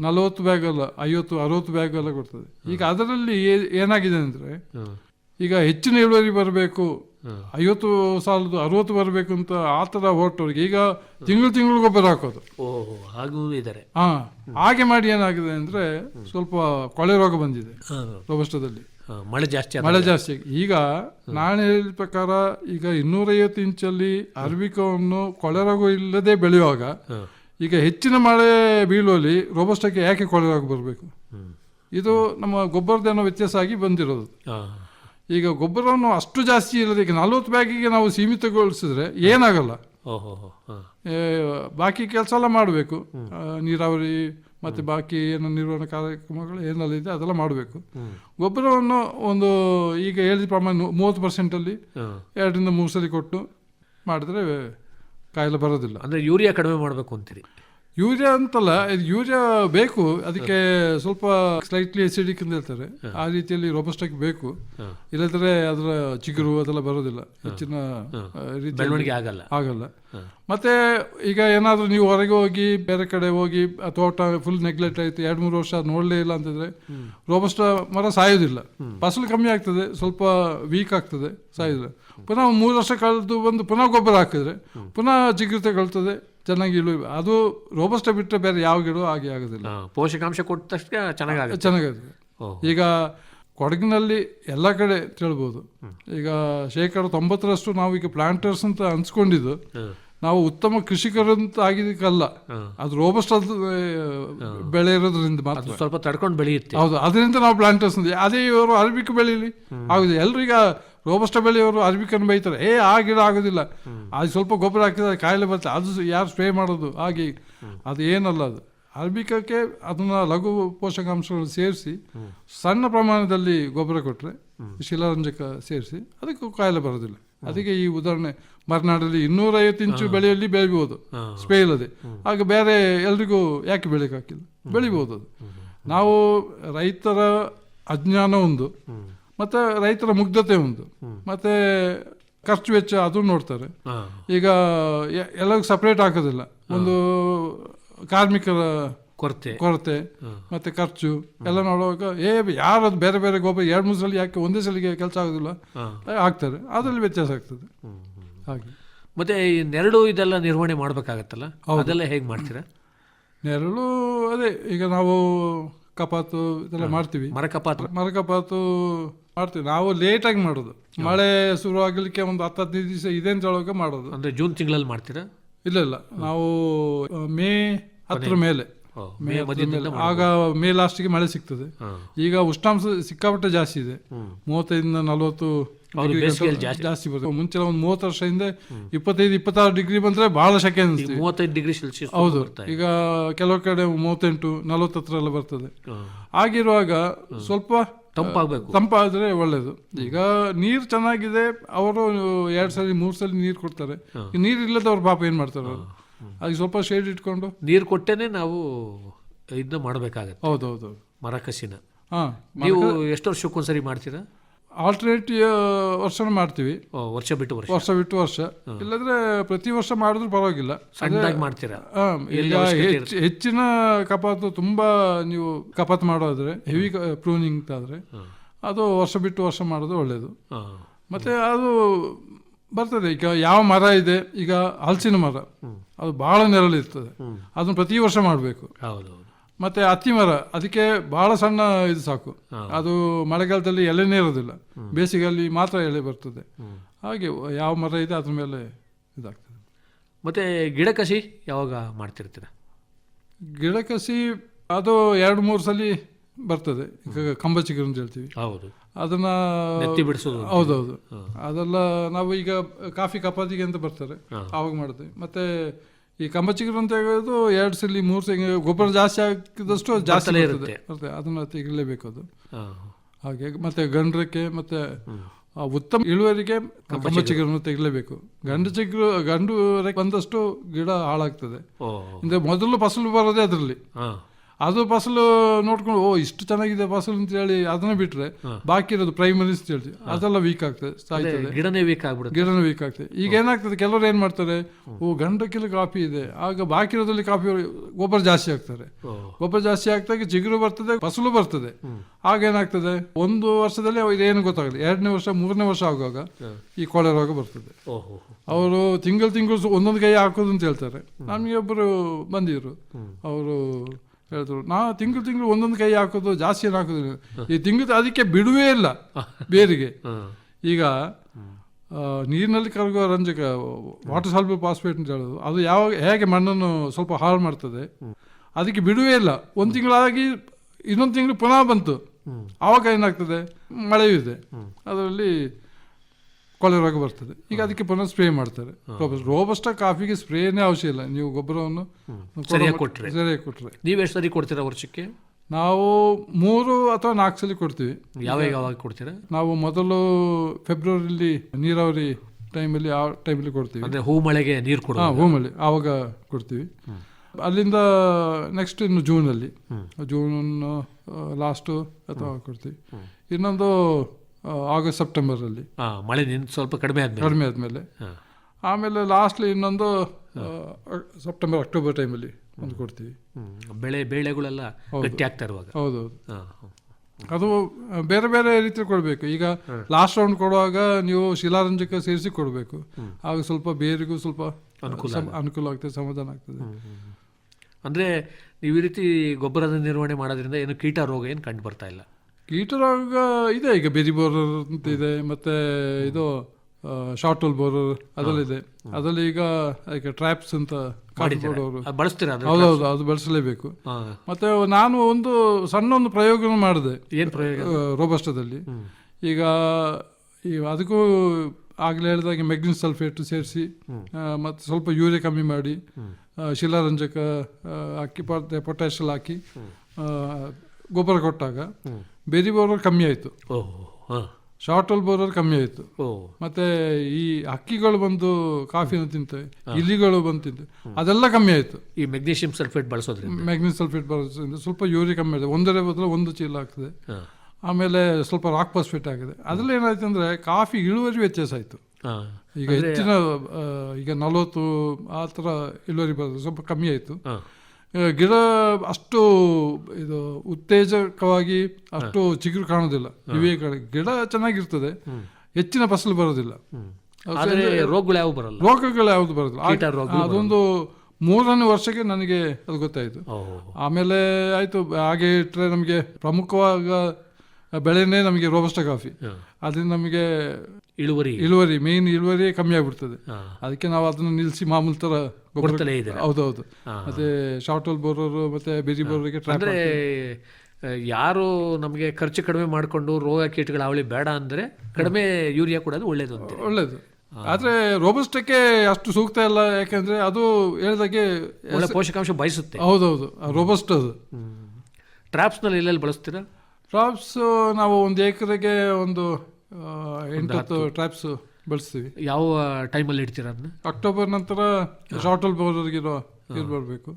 ನಲವತ್ತು ಬ್ಯಾಗ್ ಅಲ್ಲ ಐವತ್ತು ಅರವತ್ತು ಬ್ಯಾಗ್ ಎಲ್ಲ ಕೊಡ್ತದೆ. ಈಗ ಅದರಲ್ಲಿ ಏನಾಗಿದೆ ಅಂದ್ರೆ ಈಗ ಹೆಚ್ಚಿನ ಇಳುವರಿ ಬರಬೇಕು ಐವತ್ತು ಸಾಲದು ಅರವತ್ತು ಬರಬೇಕು ಅಂತ ಆ ಥರ ಹೊರಟವ್ರಿಗೆ ಈಗ ತಿಂಗಳು ತಿಂಗಳು ಗೊಬ್ಬರ ಹಾಕೋದು. ಹಾಗೂ ಇದ್ದಾರೆ ಹಾ. ಹಾಗೆ ಮಾಡಿ ಏನಾಗಿದೆ ಅಂದ್ರೆ ಸ್ವಲ್ಪ ಕೊಳೆ ರೋಗ ಬಂದಿದೆ ರೋಬಸ್ಟದಲ್ಲಿ. ಮಳೆ ಜಾಸ್ತಿ ಮಳೆ ಜಾಸ್ತಿ. ಈಗ ನಾನು ಹೇಳಿದ ಪ್ರಕಾರ ಈಗ ಇನ್ನೂರೈವತ್ತು ಇಂಚಲ್ಲಿ ಅರ್ಬಿಕವನ್ನು ಕೊಳೆರಗು ರೋಗ ಇಲ್ಲದೆ ಬೆಳೆಯುವಾಗ ಈಗ ಹೆಚ್ಚಿನ ಮಳೆ ಬೀಳುವಲ್ಲಿ ರೋಬಸ್ಟಕ್ಕೆ ಯಾಕೆ ಕೊಳೆರಾಗಿ ಬರಬೇಕು? ಇದು ನಮ್ಮ ಗೊಬ್ಬರದೇನೋ ವ್ಯತ್ಯಾಸ ಆಗಿ ಬಂದಿರೋದು. ಈಗ ಗೊಬ್ಬರವನ್ನು ಅಷ್ಟು ಜಾಸ್ತಿ ಇಲ್ಲದೆ ಈಗ ನಲ್ವತ್ತು ಬ್ಯಾಗಿಗೆ ನಾವು ಸೀಮಿತಗೊಳಿಸಿದ್ರೆ ಏನಾಗಲ್ಲ. ಬಾಕಿ ಕೆಲಸ ಎಲ್ಲ ಮಾಡಬೇಕು. ನೀರಾವರಿ ಮತ್ತು ಬಾಕಿ ಏನು ನಿರ್ವಹಣಾ ಕಾರ್ಯಕ್ರಮಗಳು ಏನಲ್ಲಿದೆ ಅದೆಲ್ಲ ಮಾಡಬೇಕು. ಗೊಬ್ಬರವನ್ನು ಒಂದು ಈಗ ಹೇಳಿದ ಪ್ರಮಾಣ ಮೂವತ್ತು ಪರ್ಸೆಂಟಲ್ಲಿ ಎರಡರಿಂದ ಮೂರು ಸರಿ ಕೊಟ್ಟು ಮಾಡಿದ್ರೆ ಕಾಯಿಲೆ ಬರೋದಿಲ್ಲ. ಅಂದರೆ ಯೂರಿಯಾ ಕಡಿಮೆ ಮಾಡಬೇಕು ಅಂತೀರಿ. ಯೂರಿಯಾ ಅಂತಲ್ಲ ಇದು ಯೂರಿಯಾ ಬೇಕು ಅದಕ್ಕೆ ಸ್ವಲ್ಪ ಸ್ಲೈಟ್ಲಿ ಎಸಿಡಿಕ್ ಅಂತ ಹೇಳ್ತಾರೆ. ಆ ರೀತಿಯಲ್ಲಿ ರೋಬಸ್ಟಾಗಿ ಬೇಕು. ಇಲ್ಲದ್ರೆ ಅದರ ಚಿಗುರು ಅದೆಲ್ಲ ಬರೋದಿಲ್ಲ. ಹೆಚ್ಚಿನ ರೀತಿಯಲ್ಲಿ ಆಗಲ್ಲ. ಆಗಲ್ಲ. ಮತ್ತೆ ಈಗ ಏನಾದರೂ ನೀವು ಹೊರಗೆ ಹೋಗಿ ಬೇರೆ ಕಡೆ ಹೋಗಿ ತೋಟ ಫುಲ್ ನೆಗ್ಲೆಕ್ಟ್ ಆಯ್ತು ಎರಡು ಮೂರು ವರ್ಷ ನೋಡಲೇ ಇಲ್ಲ ಅಂತಂದ್ರೆ ರೋಬಸ್ಟ ಮರ ಸಾಯೋದಿಲ್ಲ ಫಸಲು ಕಮ್ಮಿ ಆಗ್ತದೆ ಸ್ವಲ್ಪ ವೀಕ್ ಆಗ್ತದೆ ಸಾಯೋದಿಲ್ಲ ಪುನಃ ಮೂರು ವರ್ಷ ಕಳೆದು ಬಂದು ಪುನಃ ಗೊಬ್ಬರ ಹಾಕಿದ್ರೆ ಪುನಃ ಚಿಗುರು ಕಳ್ತದೆ ಚೆನ್ನಾಗಿ ಇಳು ಅದು ರೋಬಸ್ಟ ಬಿಟ್ಟರೆ ಬೇರೆ ಯಾವ ಗಿಡ ಹಾಗೆ ಆಗೋದಿಲ್ಲ. ಪೋಷಕಾಂಶ ಕೊಟ್ಟ ತಕ್ಷಣ ಚೆನ್ನಾಗಾಗುತ್ತೆ. ಚೆನ್ನಾಗಿದೆ ಈಗ ಕೊಡಗಿನಲ್ಲಿ ಎಲ್ಲ ಕಡೆ ತಿಳ್ಬೋದು. ಹೇಳ್ಬೋದು ಈಗ ಶೇಕಡ ತೊಂಬತ್ತರಷ್ಟು ನಾವು ಈಗ ಪ್ಲಾಂಟರ್ಸ್ ಅಂತ ಅನ್ಸ್ಕೊಂಡಿದ್ದು. ನಾವು ಉತ್ತಮ ಕೃಷಿಕರು ಅಂತ ಆಗಿದ್ದಕ್ಕಲ್ಲ ಅದು ರೋಬಸ್ಟ್ ಬೆಳೆ ಇರೋದ್ರಿಂದ ಮಾತ್ರ. ಸ್ವಲ್ಪ ತಡ್ಕೊಂಡು ಬೆಳೆಯುತ್ತೆ. ಹೌದು ಅದರಿಂದ ನಾವು ಪ್ಲಾಂಟರ್ಸ್ ಅದೇ ಇವರು ಅರಬಿಕ್ ಬೆಳೀಲಿ ಹೌದು ಎಲ್ರು ರೋಬಸ್ಟ ಬೆಳೆಯವರು ಅರಬಿಕನ್ನು ಬೈತಾರೆ. ಏ ಆ ಗಿಡ ಆಗೋದಿಲ್ಲ. ಅದು ಸ್ವಲ್ಪ ಗೊಬ್ಬರ ಹಾಕಿದ್ರೆ ಕಾಯಿಲೆ ಬರ್ತದೆ ಅದು ಯಾರು ಸ್ಪ್ರೇ ಮಾಡೋದು? ಹಾಗೆ ಅದು ಏನಲ್ಲ ಅದು. ಅರ್ಬಿಕಕ್ಕೆ ಅದನ್ನ ಲಘು ಪೋಷಕಾಂಶಗಳನ್ನು ಸೇರಿಸಿ ಸಣ್ಣ ಪ್ರಮಾಣದಲ್ಲಿ ಗೊಬ್ಬರ ಕೊಟ್ಟರೆ ಶಿಲಾರಂಜಕ ಸೇರಿಸಿ ಅದಕ್ಕೂ ಕಾಯಿಲೆ ಬರೋದಿಲ್ಲ. ಅದಕ್ಕೆ ಈ ಉದಾಹರಣೆ ಮಲೆನಾಡಲ್ಲಿ ಇನ್ನೂರೈವತ್ತು ಇಂಚು ಬೆಳೆಯಲ್ಲಿ ಬೆಳಿಬೋದು. ಸ್ಪ್ರೇ ಇಲ್ಲದೆ. ಆಗ ಬೇರೆ ಎಲ್ರಿಗೂ ಯಾಕೆ ಬೆಳೆಯೋಕ್ಕಾಗಿಲ್ಲ ಬೆಳಿಬೋದು ಅದು. ನಾವು ರೈತರ ಅಜ್ಞಾನ ಒಂದು. ಮತ್ತು ರೈತರ ಮುಗ್ಧತೆ ಒಂದು ಮತ್ತು ಖರ್ಚು ವೆಚ್ಚ ಅದು ನೋಡ್ತಾರೆ. ಈಗ ಎಲ್ಲರಿಗೂ ಸಪ್ರೇಟ್ ಹಾಕೋದಿಲ್ಲ. ಒಂದು ಕಾರ್ಮಿಕರ ಕೊರತೆ. ಕೊರತೆ ಮತ್ತೆ ಖರ್ಚು ಎಲ್ಲ ನೋಡುವಾಗ ಏ ಯಾರದು ಬೇರೆ ಬೇರೆ ಗೊಬ್ಬರ ಎರಡು ಮೂರು ಸಲ ಯಾಕೆ ಒಂದೇ ಸಲಿಗೆ ಕೆಲಸ ಆಗೋದಿಲ್ಲ. ಆಗ್ತಾರೆ ಅದರಲ್ಲಿ ವ್ಯತ್ಯಾಸ ಆಗ್ತದೆ. ಹಾಗೆ. ಮತ್ತೆ ಈ ನೆರಳು ಇದೆಲ್ಲ ನಿರ್ವಹಣೆ ಮಾಡಬೇಕಾಗತ್ತಲ್ಲ? ಅದೆಲ್ಲ ಹೇಗೆ ಮಾಡ್ತೀರಾ? ನೆರಳು ಅದೇ ಈಗ ನಾವು ಕಪಾತು ಇದೆಲ್ಲ ಮಾಡ್ತೀವಿ. ಮರಕಪಾತ. ಮರಕಪಾತು ಮರ ಮಾಡ್ತೀವಿ. ನಾವು ಲೇಟಾಗಿ ಮಾಡೋದು. ಮಳೆ ಶುರು ಆಗಲಿಕ್ಕೆ ಒಂದು ಹತ್ತು ಹದಿನೈದು ದಿವಸ ಇದೆ ಅಂತ ಹೇಳೋಕೆ ಮಾಡೋದು. ಅಂದರೆ ಜೂನ್ ತಿಂಗಳಲ್ಲಿ ಮಾಡ್ತೀರಾ? ಇಲ್ಲ ಇಲ್ಲ. ನಾವು ಮೇ ಹತ್ತರ ಮೇಲೆ. ಮೇ. ಆಗ ಮೇ ಲಾಸ್ಟಿಗೆ ಮಳೆ ಸಿಗ್ತದೆ. ಈಗ ಉಷ್ಣಾಂಶ ಸಿಕ್ಕಾಪಟ್ಟೆ ಜಾಸ್ತಿ ಇದೆ. ಮೂವತ್ತೈದರಿಂದ ನಲವತ್ತು ಹೌದು, ಬೇಸಿಗೆಯಲ್ಲಿ ಜಾಸ್ತಿ. ಜಾಸ್ತಿ ಬರ್ತದೆ ಮುಂಚೆ ಒಂದು ಮೂವತ್ತು ಹಿಂದೆ ಇಪ್ಪತ್ತೈದು ಇಪ್ಪತ್ತಾರು ಡಿಗ್ರಿ ಬಂದ್ರೆ ಬಹಳ ಶೆಕೆ ಈಗ ಅನಿಸ್ತೀವಿ ಮೂವತ್ತೈದು ಡಿಗ್ರಿ ಸೆಲ್ಸಿಯಸ್ ಹೌದು. ಈಗ ಕೆಲವು ಕಡೆ ಮೂವತ್ತೆಂಟು ನಲವತ್ತು ಹತ್ರ ಎಲ್ಲ ಬರ್ತದೆ. ಆಗಿರುವಾಗ ಸ್ವಲ್ಪ ತಂಪಾಗಬೇಕು. ತಂಪಾದ್ರೆ ಒಳ್ಳೇದು. ಈಗ ನೀರು ಚೆನ್ನಾಗಿದೆ ಅವರು ಎರಡು ಸಲ ಮೂರು ಸಲ ನೀರು ಕೊಡ್ತಾರೆ. ನೀರು ಇಲ್ಲದವ್ರು ಪಾಪ ಏನು ಮಾಡ್ತಾರೆ ಅವರು? ಅದಕ್ಕೆ ಸ್ವಲ್ಪ ಶೇಡ್ ಇಟ್ಕೊಂಡು ನೀರು ಕೊಟ್ಟೇನೆ ನಾವು ಇದನ್ನ ಮಾಡಬೇಕಾಗತ್ತೆ. ಹೌದೌದು ಮರ ಕಸಿನ ಹಾಂ ನೀವು ಎಷ್ಟು ವರ್ಷಕ್ಕೊಂದ್ಸರಿ ಮಾಡ್ತೀರಾ? ಆಲ್ಟರ್ನೇಟ್ ವರ್ಷನೂ ಮಾಡ್ತೀವಿ. ಓ, ವರ್ಷ ಬಿಟ್ಟು ವರ್ಷ. ವರ್ಷ ಬಿಟ್ಟು ವರ್ಷ. ಇಲ್ಲದ್ರೆ ಪ್ರತಿ ವರ್ಷ ಮಾಡಿದ್ರು ಪರವಾಗಿಲ್ಲ. ಸಣ್ಣದಾಗಿ ಮಾಡ್ತೀರಾ? ಈಗ ಹೆಚ್ಚಿನ ಕಪಾತು ತುಂಬಾ ನೀವು ಕಪಾತ್ ಮಾಡೋದ್ರೆ ಹೆವಿ ಪ್ರೂನಿಂಗ್ ಆದ್ರೆ ಅದು ವರ್ಷ ಬಿಟ್ಟು ವರ್ಷ ಮಾಡೋದು ಒಳ್ಳೇದು. ಮತ್ತೆ ಅದು ಬರ್ತದೆ. ಈಗ ಯಾವ ಮರ ಇದೆ ಈಗ ಹಲಸಿನ ಮರ. ಅದು ಬಹಳ ನೆರಳಿರ್ತದೆ. ಅದನ್ನ ಪ್ರತಿ ವರ್ಷ ಮಾಡಬೇಕು. ಹೌದು ಮತ್ತೆ ಅತ್ತಿ ಮರ ಅದಕ್ಕೆ ಬಹಳ ಸಣ್ಣ ಇದು ಸಾಕು. ಅದು ಮಳೆಗಾಲದಲ್ಲಿ ಎಲೆನೇ ಇರೋದಿಲ್ಲ ಬೇಸಿಗೆಯಲ್ಲಿ ಮಾತ್ರ ಎಲೆ ಬರ್ತದೆ. ಹಾಗೆ ಯಾವ ಮರ ಇದೆ ಅದ್ರ ಮೇಲೆ ಇದಾಗ್ತದೆ. ಮತ್ತೆ ಗಿಡ ಕಸಿ ಯಾವಾಗ ಮಾಡ್ತಿರ್ತೀರಾ? ಗಿಡ ಕಸಿ ಅದು ಎರಡು ಮೂರು ಸಲ ಬರ್ತದೆ. ಕಂಬ ಚಿಗುರು ಅಂತ ಹೇಳ್ತೀವಿ. ಹೌದು. ಅದನ್ನ ಬಿಡಿಸೋದು ಹೌದೌದು. ಅದೆಲ್ಲ ನಾವು ಈಗ ಕಾಫಿ ಕಪಾತಿಗೆ ಅಂತ ಬರ್ತಾರೆ. ಅವಾಗ ಆವಾಗ ಮಾಡ್ತೇವೆ. ಮತ್ತೆ ಈ ಕಂಬ ಚಿಗುರು ಅಂತ ಹೇಳೋದು ಎರಡು ಸಲ ಮೂರು ಸಲ ಗೊಬ್ಬರ ಜಾಸ್ತಿ ಹಾಕಿದಷ್ಟು ಜಾಸ್ತಿ ಇರುತ್ತೆ. ಅದನ್ನ ತೆಗಿಲೇಬೇಕು ಅದು. ಹಾಗೆ ಮತ್ತೆ ಗಂಡ್ರಕ್ಕೆ ಮತ್ತೆ ಉತ್ತಮ ಇಳುವರಿಗೆ ಕಂಬ ಚಿಗುರನ್ನು ತೆಗಿಲೇಬೇಕು. ಗಂಡು ಚಿಗುರು ಗಂಡು ಬಂದಷ್ಟು ಗಿಡ ಹಾಳಾಗ್ತದೆ. ಅಂದ್ರೆ ಮೊದಲು ಫಸಲು ಬರೋದೇ ಅದರಲ್ಲಿ. ಅದು ಫಸಲು ನೋಡ್ಕೊಂಡು ಓ ಇಷ್ಟು ಚೆನ್ನಾಗಿದೆ ಫಸಲು ಅಂತ ಹೇಳಿ ಅದನ್ನ ಬಿಟ್ರೆ ಬಾಕಿ ಇರೋದು ಪ್ರೈಮರೀಸ್ ಅಂತ ಹೇಳ್ತೀವಿ. ಅದೆಲ್ಲ ವೀಕ್ ಆಗ್ತದೆ ಸಾಯ್ತದೆ. ಗಿಡನೇ ವೀಕ್ ಆಗ್ಬಿಡುತ್ತೆ. ಗಿಡನೇ ವೀಕ್ ಆಗ್ತದೆ. ಈಗ ಏನಾಗ್ತದೆ ಕೆಲವರು ಏನ್ ಮಾಡ್ತಾರೆ ಓ ಗಂಡ ಕಿಲೋ ಕಾಫಿ ಇದೆ. ಆಗ ಬಾಕಿ ಇರೋದ್ರಲ್ಲಿ ಕಾಫಿ ಗೊಬ್ಬರ ಜಾಸ್ತಿ ಆಗ್ತಾರೆ ಗೊಬ್ಬರ ಜಾಸ್ತಿ ಆಗ್ತಾಗ ಚಿಗುರು ಬರ್ತದೆ ಫಸಲು ಬರ್ತದೆ. ಆಗ ಏನಾಗ್ತದೆ ಒಂದು ವರ್ಷದಲ್ಲಿ ಏನು ಗೊತ್ತಾಗಲ್ಲ. ಎರಡನೇ ವರ್ಷ ಮೂರನೇ ವರ್ಷ ಆಗುವಾಗ ಈ ಕೊಳೆ ರೋಗ ಬರ್ತದೆ. ಅವರು ತಿಂಗಳು ತಿಂಗಳು ಒಂದೊಂದು ಕೈ ಹಾಕೋದು ಅಂತ ಹೇಳ್ತಾರೆ. ನಮಗೆ ಒಬ್ಬರು ಬಂದಿದ್ರು. ಅವರು ಹೇಳಿದ್ರು. ನಾ ತಿಂಗಳು ತಿಂಗಳು ಒಂದೊಂದು ಕೈ ಹಾಕೋದು ಜಾಸ್ತಿ ಹಾಕೋದು ಈ ತಿಂಗಳು ಅದಕ್ಕೆ ಬಿಡುವೇ ಇಲ್ಲ ಬೇರಿಗೆ. ಈಗ ನೀರಿನಲ್ಲಿ ಕರಗುವ ರಂಜಕ ವಾಟರ್ ಸಾಲ್ಬಲ್ ಪಾಸ್ಪೇಟ್ ಅಂತ ಹೇಳೋದು ಅದು ಯಾವಾಗ ಹೇಗೆ ಮಣ್ಣನ್ನು ಸ್ವಲ್ಪ ಹಾಳು ಮಾಡ್ತದೆ ಅದಕ್ಕೆ ಬಿಡುವೇ ಇಲ್ಲ. ಒಂದು ತಿಂಗಳಾಗಿ ಇನ್ನೊಂದು ತಿಂಗಳು ಪುನಃ ಬಂತು. ಆವಾಗ ಏನಾಗ್ತದೆ? ಮಳೆಯೂ ಇದೆ. ಅದರಲ್ಲಿ ಕೊಳೆ ರೋಗ ಬರ್ತದೆ. ಈಗ ಅದಕ್ಕೆ ಪುನಃ ಸ್ಪ್ರೇ ಮಾಡ್ತಾರೆ. ರೋಬಸ್ಟ ಕಾಫಿಗೆ ಸ್ಪ್ರೇನೇ ಅವಶ್ಯ ಇಲ್ಲ ನೀವು ಗೊಬ್ಬರವನ್ನು ಸರಿಯಾಗಿ ಕೊಟ್ಟರೆ. ಸರಿಯಾಗಿ ಕೊಟ್ಟರೆ ನೀವು ಎಷ್ಟು ಸರಿ ಕೊಡ್ತೀರಾ ವರ್ಷಕ್ಕೆ? ನಾವು ಮೂರು ಅಥವಾ ನಾಲ್ಕು ಸಲ ಕೊಡ್ತೀವಿ. ಯಾವಾಗ ಯಾವಾಗ ಕೊಡ್ತೀರಾ? ನಾವು ಮೊದಲು ಫೆಬ್ರವರಿಲಿ ನೀರಾವರಿ ಟೈಮಲ್ಲಿ ಆ ಟೈಮಲ್ಲಿ ಕೊಡ್ತೀವಿ. ಅಂದರೆ ಹೂ ಮಳೆಗೆ ನೀರು ಕೊಡ ಹೂ ಮಳೆ. ಆವಾಗ ಕೊಡ್ತೀವಿ. ಅಲ್ಲಿಂದ ನೆಕ್ಸ್ಟ್ ಇನ್ನು ಜೂನಲ್ಲಿ ಜೂನ್ ಲಾಸ್ಟು ಅಥವಾ ಕೊಡ್ತೀವಿ. ಇನ್ನೊಂದು ಆಗಸ್ಟ್ ಸೆಪ್ಟೆಂಬರಲ್ಲಿ ಮಳೆ ನಿಂತು ಸ್ವಲ್ಪ ಕಡಿಮೆ ಆದ್ಮೇಲೆ. ಕಡಿಮೆ ಆದಮೇಲೆ. ಆಮೇಲೆ ಲಾಸ್ಟ್ಲಿ ಇನ್ನೊಂದು ಸೆಪ್ಟೆಂಬರ್ ಅಕ್ಟೋಬರ್ ಟೈಮಲ್ಲಿ ಒಂದು ಕೊಡ್ತೀವಿ. ಬೆಳೆ ಬೆಳೆಗಳೆಲ್ಲ ಗಟ್ಟಿ ಆಗ್ತಾ ಇರುವಾಗ. ಹೌದೌದು. ಹಾ, ಹಾ. ಅದು ಬೇರೆ ಬೇರೆ ರೀತಿ ಕೊಡಬೇಕು. ಈಗ ಲಾಸ್ಟ್ ರೌಂಡ್ ಕೊಡುವಾಗ ನೀವು ಶಿಲಾರಂಜಕ ಸೇರಿಸಿ ಕೊಡಬೇಕು. ಆಗ ಸ್ವಲ್ಪ ಬೇರಿಗೂ ಸ್ವಲ್ಪ ಅನುಕೂಲ ಅನುಕೂಲ ಆಗ್ತದೆ ಸಮಾಧಾನ ಆಗ್ತದೆ. ಅಂದರೆ ನೀವು ಈ ರೀತಿ ಗೊಬ್ಬರದ ನಿರ್ವಹಣೆ ಮಾಡೋದ್ರಿಂದ ಏನು ಕೀಟ ರೋಗ ಏನು ಕಂಡು ಬರ್ತಾ ಇಲ್ಲ? ಕೀಟರೋಗ ಇದೆ ಈಗ ಬೆರಿ ಬೋರರ್ ಅಂತ ಇದೆ ಮತ್ತೆ ಇದು ಶಾರ್ಟ್ ಹೋಲ್ ಬೋರರ್ ಅದರಲ್ಲಿ ಇದೆ ಅದರಲ್ಲಿ ಈಗ ಈಗ ಟ್ರ್ಯಾಪ್ಸ್ ಅಂತ ಅದ್ರ ಹೌದೌದು ಅದು ಬಳಸಲೇಬೇಕು. ಮತ್ತೆ ನಾನು ಒಂದು ಸಣ್ಣ ಒಂದು ಪ್ರಯೋಗ ಮಾಡಿದೆ. ಏನು ಪ್ರಯೋಗ? ರೋಬಸ್ಟದಲ್ಲಿ. ಈಗ ಈ ಅದಕ್ಕೂ ಆಗಲೇ ಹೇಳಿದಾಗ ಮೆಗ್ನಿನ್ ಸಲ್ಫೇಟ್ ಸೇರಿಸಿ ಮತ್ತು ಸ್ವಲ್ಪ ಯೂರಿಯಾ ಕಮ್ಮಿ ಮಾಡಿ ಶಿಲಾರಂಜಕ ಅಕ್ಕಿ ಹಾಕಿ ಪೊಟ್ಯಾಷಲ್ ಹಾಕಿ ಗೊಬ್ಬರ ಕೊಟ್ಟಾಗ ಬೆರಿ ಬೋರರ್ ಕಮ್ಮಿ ಆಯಿತು. ಶಾರ್ಟ್ ಹೋಲ್ ಬೋರರ್ ಕಮ್ಮಿ ಆಯಿತು. ಮತ್ತೆ ಈ ಹಕ್ಕಿಗಳು ಬಂದು ಕಾಫಿನ ತಿಂತವೆ ಇಲಿಗಳು ಬಂದು ತಿಂತವೆ ಅದೆಲ್ಲ ಕಮ್ಮಿ ಆಯಿತು. ಈ ಮೆಗ್ನೀಷಿಯಂ ಸಲ್ಫೇಟ್ ಬಳಸೋದ್ರಿಂದ? ಮೆಗ್ನೀಷಿಯಂ ಸಲ್ಫೇಟ್ ಬಳಸೋದ್ರಿಂದ ಸ್ವಲ್ಪ ಯೂರಿ ಕಮ್ಮಿ ಆಗಿದೆ ಒಂದರ ಬದಲು ಒಂದು ಚೀಲ ಆಗ್ತದೆ. ಆಮೇಲೆ ಸ್ವಲ್ಪ ರಾಕ್ ಫಾಸ್ಫೇಟ್ ಆಗಿದೆ. ಅದರಲ್ಲಿ ಏನಾಯ್ತು ಅಂದರೆ ಕಾಫಿ ಇಳುವರಿ ವ್ಯತ್ಯಾಸ ಆಯಿತು. ಈಗ ಹೆಚ್ಚಿನ ಈಗ ನಲವತ್ತು ಆ ಥರ ಇಳುವರಿ ಬರೋದು ಸ್ವಲ್ಪ ಕಮ್ಮಿ ಆಯಿತು. ಗಿಡ ಅಷ್ಟು ಇದು ಉತ್ತೇಜಕವಾಗಿ ಅಷ್ಟು ಚಿಗುರು ಕಾಣೋದಿಲ್ಲ. ಇವೇ ಗಿಡ ಚೆನ್ನಾಗಿರ್ತದೆ. ಹೆಚ್ಚಿನ ಫಸಲು ಬರೋದಿಲ್ಲ. ರೋಗಗಳು ಯಾವ್ದು ಬರಲ್ಲ. ರೋಗಗಳು ಯಾವುದು ಬರೋದಿಲ್ಲ. ಅದೊಂದು ಮೂರನೇ ವರ್ಷಕ್ಕೆ ನನಗೆ ಅದು ಗೊತ್ತಾಯಿತು. ಆಮೇಲೆ ಆಯಿತು ಹಾಗೆ ಇಟ್ಟರೆ ನಮಗೆ ಪ್ರಮುಖವಾಗ ಬೆಳೆನೇ ನಮಗೆ ರೋಬಸ್ಟ ಕಾಫಿ. ಅದ್ರಿಂದ ನಮಗೆ ಇಳುವರಿ. ಇಳುವರಿ ಮೇನ್ ಇಳುವರಿ ಕಮ್ಮಿ ಆಗ್ಬಿಡ್ತದೆ. ಅದಕ್ಕೆ ನಾವು ಅದನ್ನು ನಿಲ್ಲಿಸಿ ಮಾಮೂಲಿ ಥರ ಗೊಬ್ಬರ ಕೊಡ್ತಲೇ ಇದೆ. ಹೌದೌದು. ಮತ್ತೆ ಶಾರ್ಟ್ ಹೋಲ್ ಬೋರೋರು ಮತ್ತೆ ಬಿಜಿ ಬೋರೋರಿಗೆ ಟ್ರ್ಯಾಪ್ ಅಂದ್ರೆ ಆ, ಯಾರು ನಮಗೆ ಖರ್ಚು ಕಡಿಮೆ ಮಾಡಿಕೊಂಡು ರೋಗ ಕೀಟಗಳ ಅವಳಿ ಬೇಡ ಅಂದ್ರೆ ಕಡಿಮೆ ಯೂರಿಯಾ ಕೊಡೋದು ಒಳ್ಳೇದು ಅಂತ ಒಳ್ಳೇದು. ಆದ್ರೆ ರೋಬಸ್ಟಕ್ಕೆ ಅಷ್ಟು ಸೂಕ್ತ ಇಲ್ಲ ಯಾಕಂದ್ರೆ ಅದು ಹೇಳಿದಾಗೆ ಒಳ್ಳೆ ಪೋಷಕಾಂಶ ಬಯಸುತ್ತೆ. ಹೌದೌದು ರೋಬಸ್ಟ್ ಅದು. ಟ್ರಾಪ್ಸ್ನಲ್ಲಿ ಎಲ್ಲೆಲ್ಲಿ ಬಳಸ್ತೀರಾ? ಟ್ರಾಪ್ಸ್ ನಾವು ಒಂದು ಎಕರೆಗೆ ಒಂದು ಎಂಟತ್ತು ಟ್ರಾಪ್ಸ್ ಬೆಳೆಸ್ತೀವಿ. ಯಾವ ಟೈಮಲ್ಲಿ ಇಡ್ತೀರಾ ಅದನ್ನ? ಅಕ್ಟೋಬರ್ ನಂತರ ಶಾರ್ಟ್ ಅಲ್ಲಿ ಬೋರ್ಗಿರೋ ಇದು ಬರಬೇಕು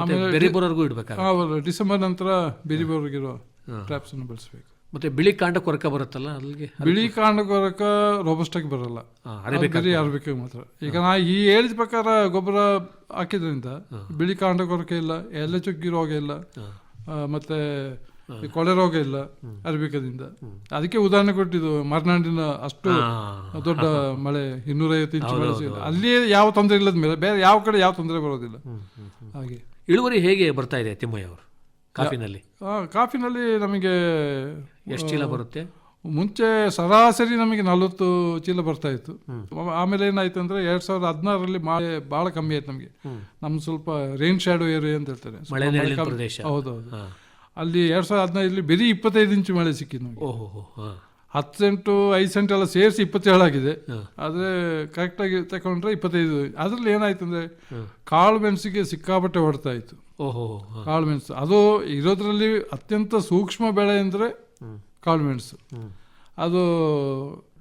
ಆಮೇಲೆ ಬೆರಿ ಬರೋರ್ಗೂ ಇಡ್ಬೇಕು ಡಿಸೆಂಬರ್ ನಂತರ ಬೆರಿ ಬರೋರ್ಗಿರೋ ಟ್ರಾಪ್ಸ್ ಅನ್ನು ಬಳಸಬೇಕು. ಮತ್ತೆ ಬಿಳಿ ಕಾಂಡ ಕೊರಕ ಬರುತ್ತಲ್ಲ ಅಲ್ಲಿಗೆ ಬಿಳಿ ಕಾಂಡಗೊರಕ ರೋಬಸ್ಟ್ ಆಗಿ ಬರಲ್ಲ. ಬರೀ ಅರಬಿಕೆ ಮಾತ್ರ. ಈಗ ನಾ ಈ ಹೇಳಿದ ಪ್ರಕಾರ ಗೊಬ್ಬರ ಹಾಕಿದ್ರಿಂದ ಬಿಳಿ ಕಾಂಡ ಕೊರಕ ಇಲ್ಲ ಎಲೆ ಚುಕ್ಕಿ ರೋಗ ಇಲ್ಲ ಮತ್ತೆ ಈ ಕೊಳೆ ರೋಗ ಇಲ್ಲ ಅರಬಿಕದಿಂದ. ಅದಕ್ಕೆ ಉದಾಹರಣೆ ಕೊಟ್ಟಿದ್ದು ಮರ್ನಾಡಿನ ಅಷ್ಟು ದೊಡ್ಡ ಮಳೆ ಇನ್ನೂರೈವತ್ತು ಇಂಚು ಮಳೆ ಅಲ್ಲಿ ಯಾವ ತೊಂದರೆ ಇಲ್ಲದ ಮೇಲೆ ಬೇರೆ ಯಾವ ಕಡೆ ಯಾವ ತೊಂದರೆ ಬರೋದಿಲ್ಲ. ಹಾಗೆ. ಇಳುವರಿ ಹೇಗೆ ಬರ್ತಾ ಇದೆ ತಿಮ್ಮಯ್ಯ ಅವರು ಕಾಫಿನಲ್ಲಿ ಕಾಫಿನಲ್ಲಿ ನಮಗೆ ಎಷ್ಟು ಚೀಲ ಬರುತ್ತೆ? ಮುಂಚೆ ಸರಾಸರಿ ನಮಗೆ ನಲವತ್ತು ಚೀಲ ಬರ್ತಾ ಇತ್ತು. ಆಮೇಲೆ ಏನಾಯ್ತು ಅಂದ್ರೆ ಎರಡ್ ಸಾವಿರದ ಹದಿನಾರರಲ್ಲಿ ಮಳೆ ಬಹಳ ಕಮ್ಮಿ ಆಯ್ತು ನಮಗೆ. ನಮ್ ಸ್ವಲ್ಪ ರೇನ್ ಶ್ಯಾಡೋ ಏರಿಯಾ ಅಂತ ಹೇಳ್ತಾರೆ. ಹೌದೌದು. ಅಲ್ಲಿ ಎರಡು ಸಾವಿರದ ಹದಿನೈದರಲ್ಲಿ ಬರೀ ಇಪ್ಪತ್ತೈದು ಇಂಚು ಮಳೆ ಸಿಕ್ಕಿದ್ದು ನಮಗೆ ಓಹೋ ಹತ್ತು ಸೆಂಟು ಐದು ಸೆಂಟ್ ಎಲ್ಲ ಸೇರಿಸಿ ಇಪ್ಪತ್ತೇಳಾಗಿದೆ ಆದರೆ ಕರೆಕ್ಟಾಗಿ ತಗೊಂಡ್ರೆ ಇಪ್ಪತ್ತೈದು. ಅದರಲ್ಲಿ ಏನಾಯ್ತು ಅಂದರೆ ಕಾಳು ಮೆಣಸಿಗೆ ಸಿಕ್ಕಾಪಟ್ಟೆ ಹೊಡ್ತಾ ಇತ್ತು. ಓಹೋ. ಕಾಳು ಮೆಣಸು. ಅದು ಇರೋದ್ರಲ್ಲಿ ಅತ್ಯಂತ ಸೂಕ್ಷ್ಮ ಬೆಳೆ ಅಂದರೆ ಕಾಳು ಮೆಣಸು. ಅದು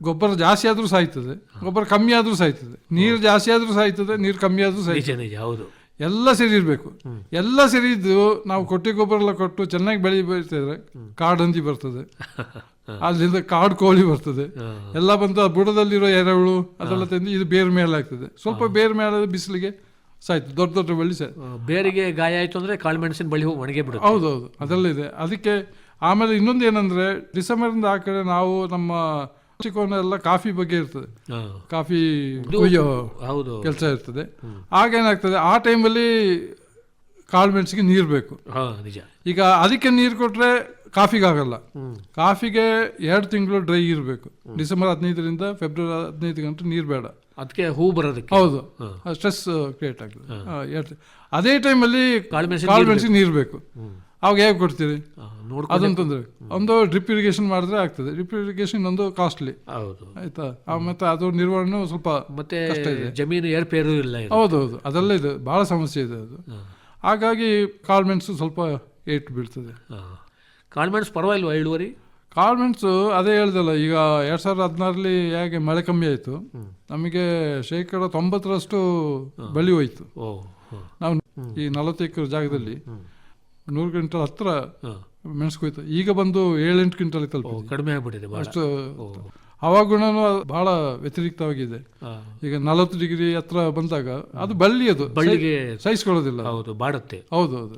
ಗೊಬ್ಬರ ಜಾಸ್ತಿ ಆದರೂ ಸಾಯ್ತದೆ. ಗೊಬ್ಬರ ಕಮ್ಮಿ ಆದರೂ ಸಾಯ್ತದೆ. ನೀರು ಜಾಸ್ತಿ ಆದರೂ ಸಾಯ್ತದೆ ನೀರು ಕಮ್ಮಿ ಆದರೂ ಸಾಯ್ತದೆ. ಹೌದು. ಎಲ್ಲ ಸರಿ ಇರಬೇಕು. ಎಲ್ಲ ಸರಿ ಇದ್ದು ನಾವು ಕೊಟ್ಟಿ ಗೊಬ್ಬರ ಎಲ್ಲ ಕೊಟ್ಟು ಚೆನ್ನಾಗಿ ಬೆಳೆ ಬೆಳಿತಿದ್ರೆ ಕಾಡು ಹಂದಿ ಬರ್ತದೆ. ಅಲ್ಲಿಂದ ಕಾಡು ಕೋಳಿ ಬರ್ತದೆ. ಎಲ್ಲ ಬಂದು ಆ ಬುಡದಲ್ಲಿರೋ ಎರೆಹುಳು ಅದೆಲ್ಲ ತಂದು ಇದು ಬೇರೆ ಮೇಲೆ ಆಗ್ತದೆ ಸ್ವಲ್ಪ ಬೇರೆ ಮೇಲೆ ಬಿಸಿಲಿಗೆ ಸಾಯ್ತು ದೊಡ್ಡ ದೊಡ್ಡ ಬಳ್ಳಿ ಸಾಯ್ತು ಬೇರೆಗೆ ಗಾಯ ಆಯ್ತು ಅಂದ್ರೆ ಕಾಳು ಮೆಣಸಿನ ಬಳಿ ಒಣಗೆ ಬಿಡುತ್ತೆ. ಹೌದೌದು. ಅದೆಲ್ಲ ಇದೆ. ಅದಕ್ಕೆ ಆಮೇಲೆ ಇನ್ನೊಂದು ಏನಂದ್ರೆ ಡಿಸೆಂಬರಿಂದ ಆ ಕಡೆ ನಾವು ನಮ್ಮ ದೃಷ್ಟಿಕೋನ ಎಲ್ಲ ಕಾಫಿ ಬಗ್ಗೆ ಇರ್ತದೆ. ಕಾಫಿ ಕೊಯ್ಯೋ ಕೆಲಸ ಇರ್ತದೆ. ಆಗ ಏನಾಗ್ತದೆ ಆ ಟೈಮಲ್ಲಿ ಕಾಳು ಮೆಣಸಿಗೆ ನೀರು ಬೇಕು. ಈಗ ಅದಕ್ಕೆ ನೀರು ಕೊಟ್ಟರೆ ಕಾಫಿಗೆ ಆಗಲ್ಲ ಕಾಫಿಗೆ ಎರಡು ತಿಂಗಳು ಡ್ರೈ ಇರಬೇಕು. ಡಿಸೆಂಬರ್ ಹದಿನೈದರಿಂದ ಫೆಬ್ರವರಿ ಹದಿನೈದು ಗಂಟೆ ನೀರು ಬೇಡ. ಅದಕ್ಕೆ ಹೂ ಬರೋದಕ್ಕೆ? ಹೌದು. ಸ್ಟ್ರೆಸ್ ಕ್ರಿಯೇಟ್ ಆಗ್ತದೆ. ಅದೇ ಟೈಮಲ್ಲಿ ಕಾಳು ಮೆಣಸಿಗೆ ನೀರು ಬೇಕು. ಅವಾಗ ಹೇಗೆ ಕೊಡ್ತೀರಿ? ಅದಂತಂದ್ರೆ ಅದೊಂದು ತೊಂದರೆ. ಒಂದು ಡ್ರಿಪ್ ಇರಿಗೇಷನ್ ಮಾಡಿದ್ರೆ ಆಗ್ತದೆ. ಡ್ರಿಪ್ ಇರಿಗೇಷನ್ ಒಂದು ಕಾಸ್ಟ್ಲಿ. ಹೌದು. ಆಯ್ತಾ? ಮತ್ತೆ ಅದು ನಿರ್ವಹಣೆ ಸ್ವಲ್ಪ ಮತ್ತೆ ಜಮೀನು ಏರ್ಪೇರು ಇಲ್ಲ. ಹೌದು ಹೌದು. ಅದೆಲ್ಲ ಇದೆ. ಬಹಳ ಸಮಸ್ಯೆ ಇದೆ ಅದು. ಹಾಗಾಗಿ ಕಾಳ್ಮೆಣಸು ಸ್ವಲ್ಪ ಏಟು ಬೀಳ್ತದೆ. ಕಾಳ್ಮೆಣಸು ಪರವಾಗಿಲ್ವಾ ಇಳುವರಿ? ಕಾಳ್ಮೆಣಸು ಅದೇ ಹೇಳ್ದಲ್ಲ ಈಗ ಎರಡ್ ಸಾವಿರದ ಹದಿನಾರಲ್ಲಿ ಹೇಗೆ ಮಳೆ ಕಮ್ಮಿ ಆಯಿತು ನಮಗೆ ಶೇಕಡ ತೊಂಬತ್ತರಷ್ಟು ಬಳಿ ಹೋಯ್ತು. ನಾವು ಈ ನಲವತ್ತು ಎಕರೆ ಜಾಗದಲ್ಲಿ ನೂರು ಕ್ವಿಂಟಲ್ ಹತ್ರ. ಮೆಣಸು ಹೋಯ್ತು ಈಗ ಬಂದು ಏಳೆಂಟು ಕ್ವಿಂಟಲ್ ಓ, ತಲುಪ ಕಡಿಮೆ ಆಗ್ಬಿಟ್ಟಿದೆ ಅಷ್ಟು ಅಷ್ಟು ಹವಾಗುಣನೂ ಬಹಳ ವ್ಯತಿರಿಕ್ತವಾಗಿದೆ. ಈಗ ನಲವತ್ತು ಡಿಗ್ರಿ ಹತ್ರ ಬಂದಾಗ ಅದು ಬಳ್ಳಿ ಅದು. ಬಳ್ಳಿಗೆ ಸಹಿಸ್ಕೊಳ್ಳೋದಿಲ್ಲ ಹೌದು ಬಾಡುತ್ತೆ. ಹೌದು ಹೌದು.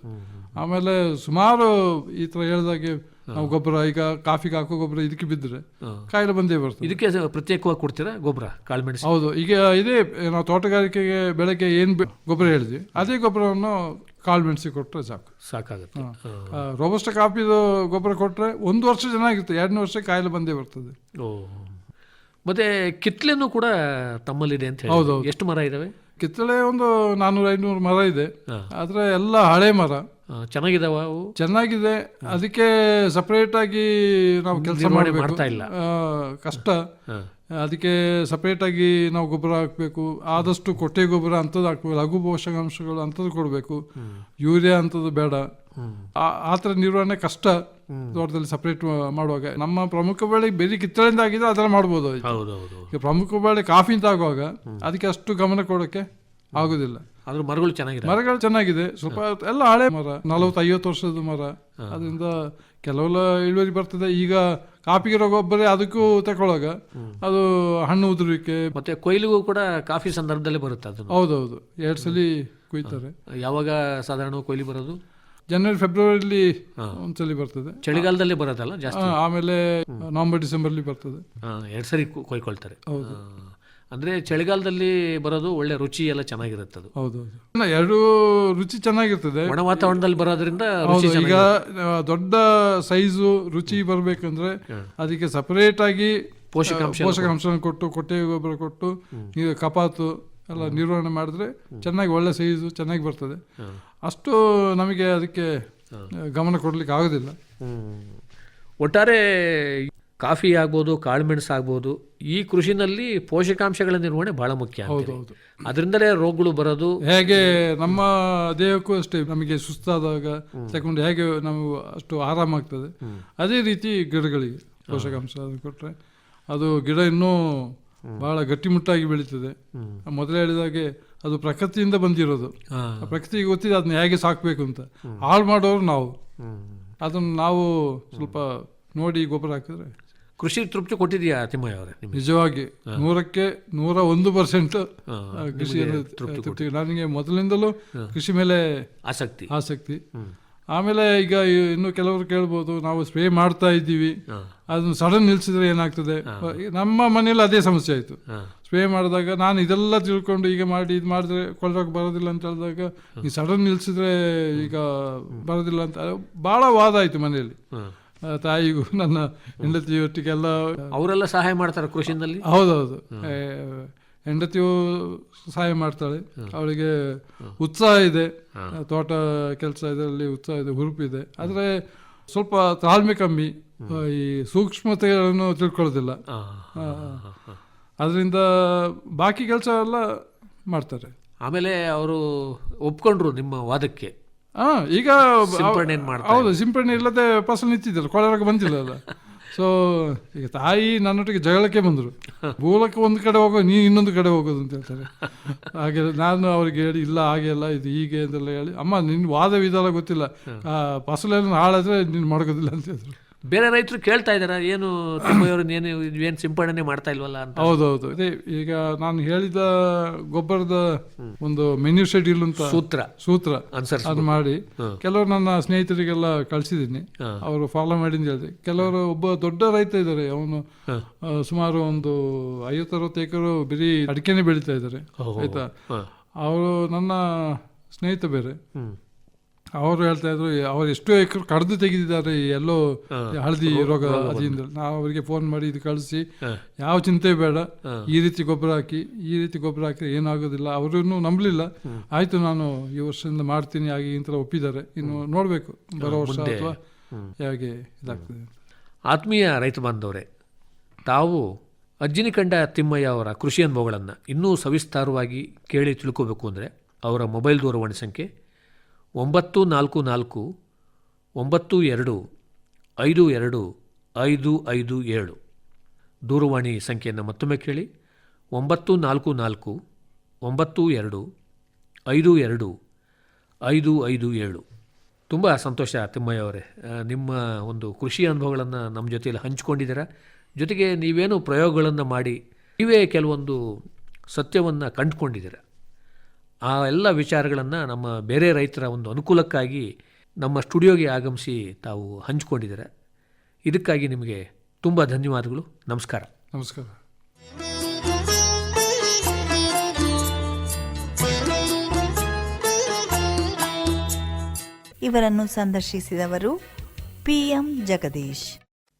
ಆಮೇಲೆ ಸುಮಾರು ಈ ತರ ಹೇಳಿದಾಗೆ ನಾವು ಗೊಬ್ಬರ ಈಗ ಕಾಫಿಗೆ ಹಾಕೋ ಗೊಬ್ಬರ ಇದಕ್ಕೆ ಬಿದ್ದರೆ. ಕಾಯಿಲೆ ಬಂದೇ ಬರ್ತದೆ. ಇದಕ್ಕೆ ಪ್ರತ್ಯೇಕವಾಗಿ ಕೊಡ್ತೀರಾ ಗೊಬ್ಬರ ಕಾಳುಮೆಣಸು ಹೌದು ಈಗ ಇದೇ ನಾವು ತೋಟಗಾರಿಕೆಗೆ ಬೆಳಗ್ಗೆ ಏನು ಗೊಬ್ಬರ ಹೇಳಿದ್ವಿ. ಅದೇ ಗೊಬ್ಬರವನ್ನು ಕಾಳು ಮೆಣಸಿ ಕೊಟ್ಟರೆ ಸಾಕು. ಸಾಕಾಗುತ್ತೆ. ರೋಬಸ್ಟ ಕಾಫಿದು ಗೊಬ್ಬರ ಕೊಟ್ಟರೆ ಒಂದು ವರ್ಷ ಚೆನ್ನಾಗಿರುತ್ತೆ ಎರಡನೇ ವರ್ಷ ಕಾಯಿಲೆ ಬಂದೇ ಬರ್ತದೆ. ಓ. ಮತ್ತೆ ಕಿತ್ಲೆನೂ ಕೂಡ ತಮ್ಮಲ್ಲಿದೆ ಅಂತ ಹೇಳಿ ಎಷ್ಟು ಮರ ಇದಾವೆ? ಕಿತ್ತಳೆ ಒಂದು ನಾನ್ನೂರು ಐನೂರು ಮರ ಇದೆ. ಆದರೆ ಎಲ್ಲ ಹಳೆ ಮರ. ಚೆನ್ನಾಗಿದಾವ ಅವು? ಚೆನ್ನಾಗಿದೆ. ಅದಕ್ಕೆ ಸಪ್ರೇಟ್ ಆಗಿ ನಾವು ಕೆಲಸ ಮಾಡಿ ಮಾಡ್ತಾ ಇಲ್ಲ. ಕಷ್ಟ. ಅದಕ್ಕೆ ಸಪ್ರೇಟಾಗಿ ಆಗಿ ನಾವು ಗೊಬ್ಬರ ಹಾಕಬೇಕು. ಆದಷ್ಟು ಕೊಟ್ಟೆ ಗೊಬ್ಬರ ಅಂಥದ್ದು ಹಾಕ್ಬೇಕು. ಲಘು ಪೋಷಕಾಂಶಗಳು ಅಂಥದ್ದು ಕೊಡಬೇಕು. ಯೂರಿಯಾ ಅಂಥದ್ದು ಬೇಡ. ಆ- ಆ ಥರ ನಿರ್ವಹಣೆ ಕಷ್ಟ ತೋಟದಲ್ಲಿ ಸಪ್ರೇಟ್ ಮಾಡುವಾಗ. ನಮ್ಮ ಪ್ರಮುಖ ಬೆಳೆ ಬೇರೆ ಕಿತ್ತಳೆಯಿಂದ ಆಗಿದೆ ಅದೆಲ್ಲ ಮಾಡ್ಬೋದು ಪ್ರಮುಖ ಬೆಳೆ ಕಾಫಿ ಅಂತ ಆಗುವಾಗ ಅದಕ್ಕೆ ಅಷ್ಟು ಗಮನ ಕೊಡೋಕ್ಕೆ ಆಗೋದಿಲ್ಲ. ಅದ್ರ ಮರಗಳು ಚೆನ್ನಾಗಿದೆ. ಮರಗಳು ಚೆನ್ನಾಗಿದೆ. ಸ್ವಲ್ಪ ಎಲ್ಲ ಹಳೆ ಮರ ನಲವತ್ತು ಐವತ್ತು ವರ್ಷದ ಮರ. ಅದರಿಂದ ಕೆಲವೆಲ್ಲ ಇಳುವರಿ ಬರ್ತದೆ. ಈಗ ಕಾಪಿಗಿರೋ ಗೊಬ್ಬರ ಅದಕ್ಕೂ ತಗೊಳ್ಳೋಗ ಅದು ಹಣ್ಣು ಉದುರಿಕೆ ಮತ್ತೆ ಕೊಯ್ಲಿಗೂ ಕೂಡ ಕಾಫಿ ಸಂದರ್ಭದಲ್ಲಿ ಬರುತ್ತೆ ಅದು ಹೌದೌದು. ಎರಡು ಸಲ ಕುಯ್ತಾರೆ. ಯಾವಾಗ ಸಾಧಾರಣ ಕೊಯ್ಲಿ ಬರೋದು? ಜನವರಿ ಫೆಬ್ರವರಿಲಿ ಒಂದ್ಸಲಿ ಬರ್ತದೆ. ಚಳಿಗಾಲದಲ್ಲಿ ಬರೋದಲ್ಲ ಜಾಸ್ತಿ? ಆಮೇಲೆ ನವೆಂಬರ್ ಡಿಸೆಂಬರ್ಲಿ ಬರ್ತದೆ. ಎರಡು ಸರಿ ಕೊಯ್ಕೊಳ್ತಾರೆ. ಹಾ. ಅಂದ್ರೆ ಚಳಿಗಾಲದಲ್ಲಿ ಬರೋದು ಒಳ್ಳೆ ರುಚಿ ಎಲ್ಲ ಚೆನ್ನಾಗಿರುತ್ತೆ ಅದು. ಹೌದು ಎರಡು ರುಚಿ ಚೆನ್ನಾಗಿರ್ತದೆ. ಒಣ ವಾತಾವರಣದಲ್ಲಿ ಬರೋದ್ರಿಂದ ರುಚಿ ಹೌದು ಈಗ ಚೆನ್ನಾಗಿರುತ್ತೆ. ದೊಡ್ಡ ಸೈಜು ರುಚಿ ಬರಬೇಕಂದ್ರೆ ಅದಕ್ಕೆ ಸಪರೇಟ್ ಆಗಿ ಪೋಷಕಾಂಶ ಪೋಷಕಾಂಶನ ಪೋಷಕಾಂಶ ಕೊಟ್ಟು ಕೊಟ್ಟೆ ಗೊಬ್ಬರ ಕೊಟ್ಟು ಕಪಾತು ಎಲ್ಲ ನಿರ್ವಹಣೆ ಮಾಡಿದ್ರೆ ಚೆನ್ನಾಗಿ ಒಳ್ಳೆ ಸೈಜು ಚೆನ್ನಾಗಿ ಬರ್ತದೆ. ಅಷ್ಟು ನಮಗೆ ಅದಕ್ಕೆ ಗಮನ ಕೊಡ್ಲಿಕ್ಕೆ ಆಗೋದಿಲ್ಲ. ಹ್ಮ್. ಒಟ್ಟಾರೆ ಕಾಫಿ ಆಗ್ಬೋದು ಕಾಳುಮೆಣಸು ಆಗ್ಬೋದು ಈ ಕೃಷಿನಲ್ಲಿ ಪೋಷಕಾಂಶಗಳ ನಿರ್ವಹಣೆ ಬಹಳ ಮುಖ್ಯ. ಹೌದು. ಅದರಿಂದಲೇ ರೋಗಗಳು ಬರೋದು ಹೇಗೆ ನಮ್ಮ ದೇಹಕ್ಕೂ ಅಷ್ಟೇ ನಮಗೆ ಸುಸ್ತಾದಾಗ ತಗೊಂಡು ಹೇಗೆ ನಾವು ಅಷ್ಟು ಆರಾಮಾಗ್ತದೆ ಅದೇ ರೀತಿ ಗಿಡಗಳಿಗೆ ಪೋಷಕಾಂಶ ಅದು ಕೊಟ್ಟರೆ ಅದು ಗಿಡ ಇನ್ನೂ ಬಹಳ ಗಟ್ಟಿಮುಟ್ಟಾಗಿ ಬೆಳೀತದೆ. ಮೊದಲೇ ಹೇಳಿದಾಗೆ ಅದು ಪ್ರಕೃತಿಯಿಂದ ಬಂದಿರೋದು. ಪ್ರಕೃತಿಗೆ ಗೊತ್ತಿದೆ ಅದನ್ನ ಹೇಗೆ ಸಾಕಬೇಕು ಅಂತ. ಹಾಳು ಮಾಡೋರು ನಾವು. ಅದನ್ನು ನಾವು ಸ್ವಲ್ಪ ನೋಡಿ ಗೊಬ್ಬರ ಹಾಕಿದ್ರೆ ಕೃಷಿ ತೃಪ್ತಿ ಕೊಟ್ಟಿದೆಯಾ ತಿಮ್ಮಯ್ಯ ಅವರೇ ನಿಮಗೆ? ನಿಜವಾಗಿ ನೂರಕ್ಕೆ ನೂರ ಒಂದು ಪರ್ಸೆಂಟ್ ಕೃಷಿ ತೃಪ್ತಿ ನನಗೆ ಮೊದಲಿಂದಲೂ ಕೃಷಿ ಮೇಲೆ ಆಸಕ್ತಿ. ಆಸಕ್ತಿ. ಆಮೇಲೆ ಈಗ ಇನ್ನು ಕೆಲವರು ಕೇಳ್ಬೋದು ನಾವು ಸ್ಪ್ರೇ ಮಾಡ್ತಾ ಇದ್ದೀವಿ. ಅದನ್ನು ಸಡನ್ ನಿಲ್ಸಿದ್ರೆ ಏನಾಗ್ತದೆ? ನಮ್ಮ ಮನೆಯಲ್ಲಿ ಅದೇ ಸಮಸ್ಯೆ ಆಯಿತು. ಸ್ಪ್ರೇ ಮಾಡಿದಾಗ ನಾನು ಇದೆಲ್ಲ ತಿಳ್ಕೊಂಡು ಈಗ ಮಾಡಿ ಇದು ಮಾಡಿದ್ರೆ ಕೊಳ್ಳೋಕೆ ಬರೋದಿಲ್ಲ ಅಂತ ಹೇಳಿದಾಗ ಈ ಸಡನ್ ನಿಲ್ಸಿದ್ರೆ ಈಗ ಬರೋದಿಲ್ಲ ಅಂತ ಭಾಳ ವಾದ ಆಯಿತು ಮನೆಯಲ್ಲಿ ತಾಯಿಗೂ ನನ್ನ ಹೆಂಡತಿಯೊಟ್ಟಿಗೆಲ್ಲ ಅವರೆಲ್ಲ ಸಹಾಯ ಮಾಡ್ತಾರೆ ಕೃಷಿನಲ್ಲಿ? ಹೌದೌದು. ಹೆಂಡತಿಯು ಸಹಾಯ ಮಾಡ್ತಾಳೆ. ಅವಳಿಗೆ ಉತ್ಸಾಹ ಇದೆ. ತೋಟ ಕೆಲಸ ಇದರಲ್ಲಿ ಉತ್ಸಾಹ ಇದೆ ಹುರುಪಿದೆ ಆದರೆ ಸ್ವಲ್ಪ ತಾಳ್ಮೆ ಕಮ್ಮಿ. ಈ ಸೂಕ್ಷ್ಮತೆಗಳನ್ನು ತಿಳ್ಕೊಳ್ಳೋದಿಲ್ಲ. ಅದರಿಂದ ಬಾಕಿ ಕೆಲಸ ಎಲ್ಲ ಮಾಡ್ತಾರೆ. ಆಮೇಲೆ ಅವರು ಒಪ್ಕೊಂಡ್ರು ನಿಮ್ಮ ವಾದಕ್ಕೆ? ಹಾ ಈಗ? ಹೌದು ಸಿಂಪಡಣೆ ಇಲ್ಲದೆ ಫಸಲು ನಿಂತಿದ್ದಲ್ಲ ಕೊಳೆರೋಗ ಬಂದಿಲ್ಲ ಅಲ್ಲ ಸೊ ಈಗ ತಾಯಿ ನನ್ನೊಟ್ಟಿಗೆ ಜಗಳಕ್ಕೆ ಬಂದರು. ಮೂಲಕ್ಕೆ ಒಂದು ಕಡೆ ಹೋಗೋ ನೀ ಇನ್ನೊಂದು ಕಡೆ ಹೋಗೋದು ಅಂತ ಹೇಳ್ತಾರೆ. ಹಾಗೆ ನಾನು ಅವ್ರಿಗೆ ಹೇಳಿ ಇಲ್ಲ ಹಾಗೆ ಅಲ್ಲ ಇದು ಹೀಗೆ ಅಂತೆಲ್ಲ ಹೇಳಿ ಅಮ್ಮ ನಿನ್ನ ವಾದ ವಿಧಾನ ಗೊತ್ತಿಲ್ಲ. ಆ, ಫಸಲೇನು ಹಾಳಾದ್ರೆ ನೀನು ಮಾಡೋದಿಲ್ಲ ಅಂತ ಹೇಳಿದ್ರು. ಬೇರೆ ರೈತರು ಕೇಳ್ತಾ ಇದ್ದಾರೆ ಏನು ತಿಮ್ಮಯ್ಯವರು ಏನು ಏನು ಸಿಂಪಡಣೆ ಮಾಡ್ತಾ ಇಲ್ವಲ್ಲ? ಅಂತ. ಹೌದೌದು. ಅದೇ ಈಗ ನಾನು ಹೇಳಿದ ಗೊಬ್ಬರದ ಒಂದು ಮೆನ್ಯೂ ಶೆಡ್ಯೂಲ್ ಅಂತ ಸೂತ್ರ. ಸೂತ್ರ. ಅದು ಮಾಡಿ. ಕೆಲವರು ನನ್ನ ಸ್ನೇಹಿತರಿಗೆಲ್ಲ ಕಳಿಸಿದ್ದೀನಿ. ಅವರು ಫಾಲೋ ಮಾಡಿ ಹೇಳಿದೆ ಕೆಲವರು ಒಬ್ಬ ದೊಡ್ಡ ರೈತ ಇದ್ದಾರೆ. ಅವನು ಸುಮಾರು ಒಂದು ಐವತ್ತರವತ್ತು ಎಕರೆ ಬರೀ ಅಡಿಕೆನೆ ಬೆಳೀತಾ ಇದ್ದಾರೆ. ಆಯ್ತಾ? ಅವರು ನನ್ನ ಸ್ನೇಹಿತ ಬೇರೆ. ಅವರು ಹೇಳ್ತಾ ಇದ್ರು ಅವ್ರು ಎಷ್ಟೋ ಎಕರೆ ಕಡ್ದು ತೆಗೆದಿದ್ದಾರೆ ಈ ಎಲ್ಲೋ ಹಳದಿ ರೋಗ ಅದಿಂದ ನಾವು ಅವರಿಗೆ ಫೋನ್ ಮಾಡಿ ಇದು ಕಳಿಸಿ ಯಾವ ಚಿಂತೆ ಬೇಡ ಈ ರೀತಿ ಗೊಬ್ಬರ ಹಾಕಿ ಈ ರೀತಿ ಗೊಬ್ಬರ ಹಾಕಿ ಏನಾಗೋದಿಲ್ಲ. ಅವರನ್ನು ನಂಬಲಿಲ್ಲ. ಆಯ್ತು ನಾನು ಈ ವರ್ಷದಿಂದ ಮಾಡ್ತೀನಿ ಹಾಗೆ ಇಂಥ ಒಪ್ಪಿದ್ದಾರೆ. ಇನ್ನು ನೋಡಬೇಕು ಬರೋ ವರ್ಷ ಅಥವಾ ಹೇಗೆ ಇದಾಗ್ತದೆ ಆತ್ಮೀಯ ರೈತ ಬಾಂಧವರೇ ತಾವು ಅಜ್ಜಿನಿಕಂಡ ತಿಮ್ಮಯ್ಯ ಅವರ ಕೃಷಿ ಅನುಭವಗಳನ್ನು ಇನ್ನೂ ಸವಿಸ್ತಾರವಾಗಿ ಕೇಳಿ ತಿಳ್ಕೋಬೇಕು ಅಂದರೆ ಅವರ ಮೊಬೈಲ್ ದೂರವಾಣಿ ಸಂಖ್ಯೆ ಒಂಬತ್ತು ನಾಲ್ಕು ನಾಲ್ಕು, ಒಂಬತ್ತು ಎರಡು, ಐದು ಎರಡು, ಐದು ಐದು ಏಳು. ದೂರವಾಣಿ ಸಂಖ್ಯೆಯನ್ನು ಮತ್ತೊಮ್ಮೆ ಕೇಳಿ. ಒಂಬತ್ತು ನಾಲ್ಕು ನಾಲ್ಕು, ಒಂಬತ್ತು ಎರಡು, ಐದು ಎರಡು, ಐದು ಐದು ಏಳು. ತುಂಬ ಸಂತೋಷ ತಿಮ್ಮಯ್ಯ ಅವರೇ. ನಿಮ್ಮ ಒಂದು ಕೃಷಿ ಅನುಭವಗಳನ್ನು ನಮ್ಮ ಜೊತೆಯಲ್ಲಿ ಹಂಚಿಕೊಂಡಿದ್ದೀರಾ. ಜೊತೆಗೆ ನೀವೇನು ಪ್ರಯೋಗಗಳನ್ನು ಮಾಡಿ ನೀವೇ ಕೆಲವೊಂದು ಸತ್ಯವನ್ನು ಕಂಡುಕೊಂಡಿದ್ದೀರ. ಆ ಎಲ್ಲ ವಿಚಾರಗಳನ್ನು ನಮ್ಮ ಬೇರೆ ರೈತರ ಒಂದು ಅನುಕೂಲಕ್ಕಾಗಿ ನಮ್ಮ ಸ್ಟುಡಿಯೋಗೆ ಆಗಮಿಸಿ ತಾವು ಹಂಚಿಕೊಂಡಿದ್ದಾರೆ. ಇದಕ್ಕಾಗಿ ನಿಮಗೆ ತುಂಬ ಧನ್ಯವಾದಗಳು. ನಮಸ್ಕಾರ. ನಮಸ್ಕಾರ. ಇವರನ್ನು ಸಂದರ್ಶಿಸಿದವರು ಪಿಎಂ ಜಗದೀಶ್.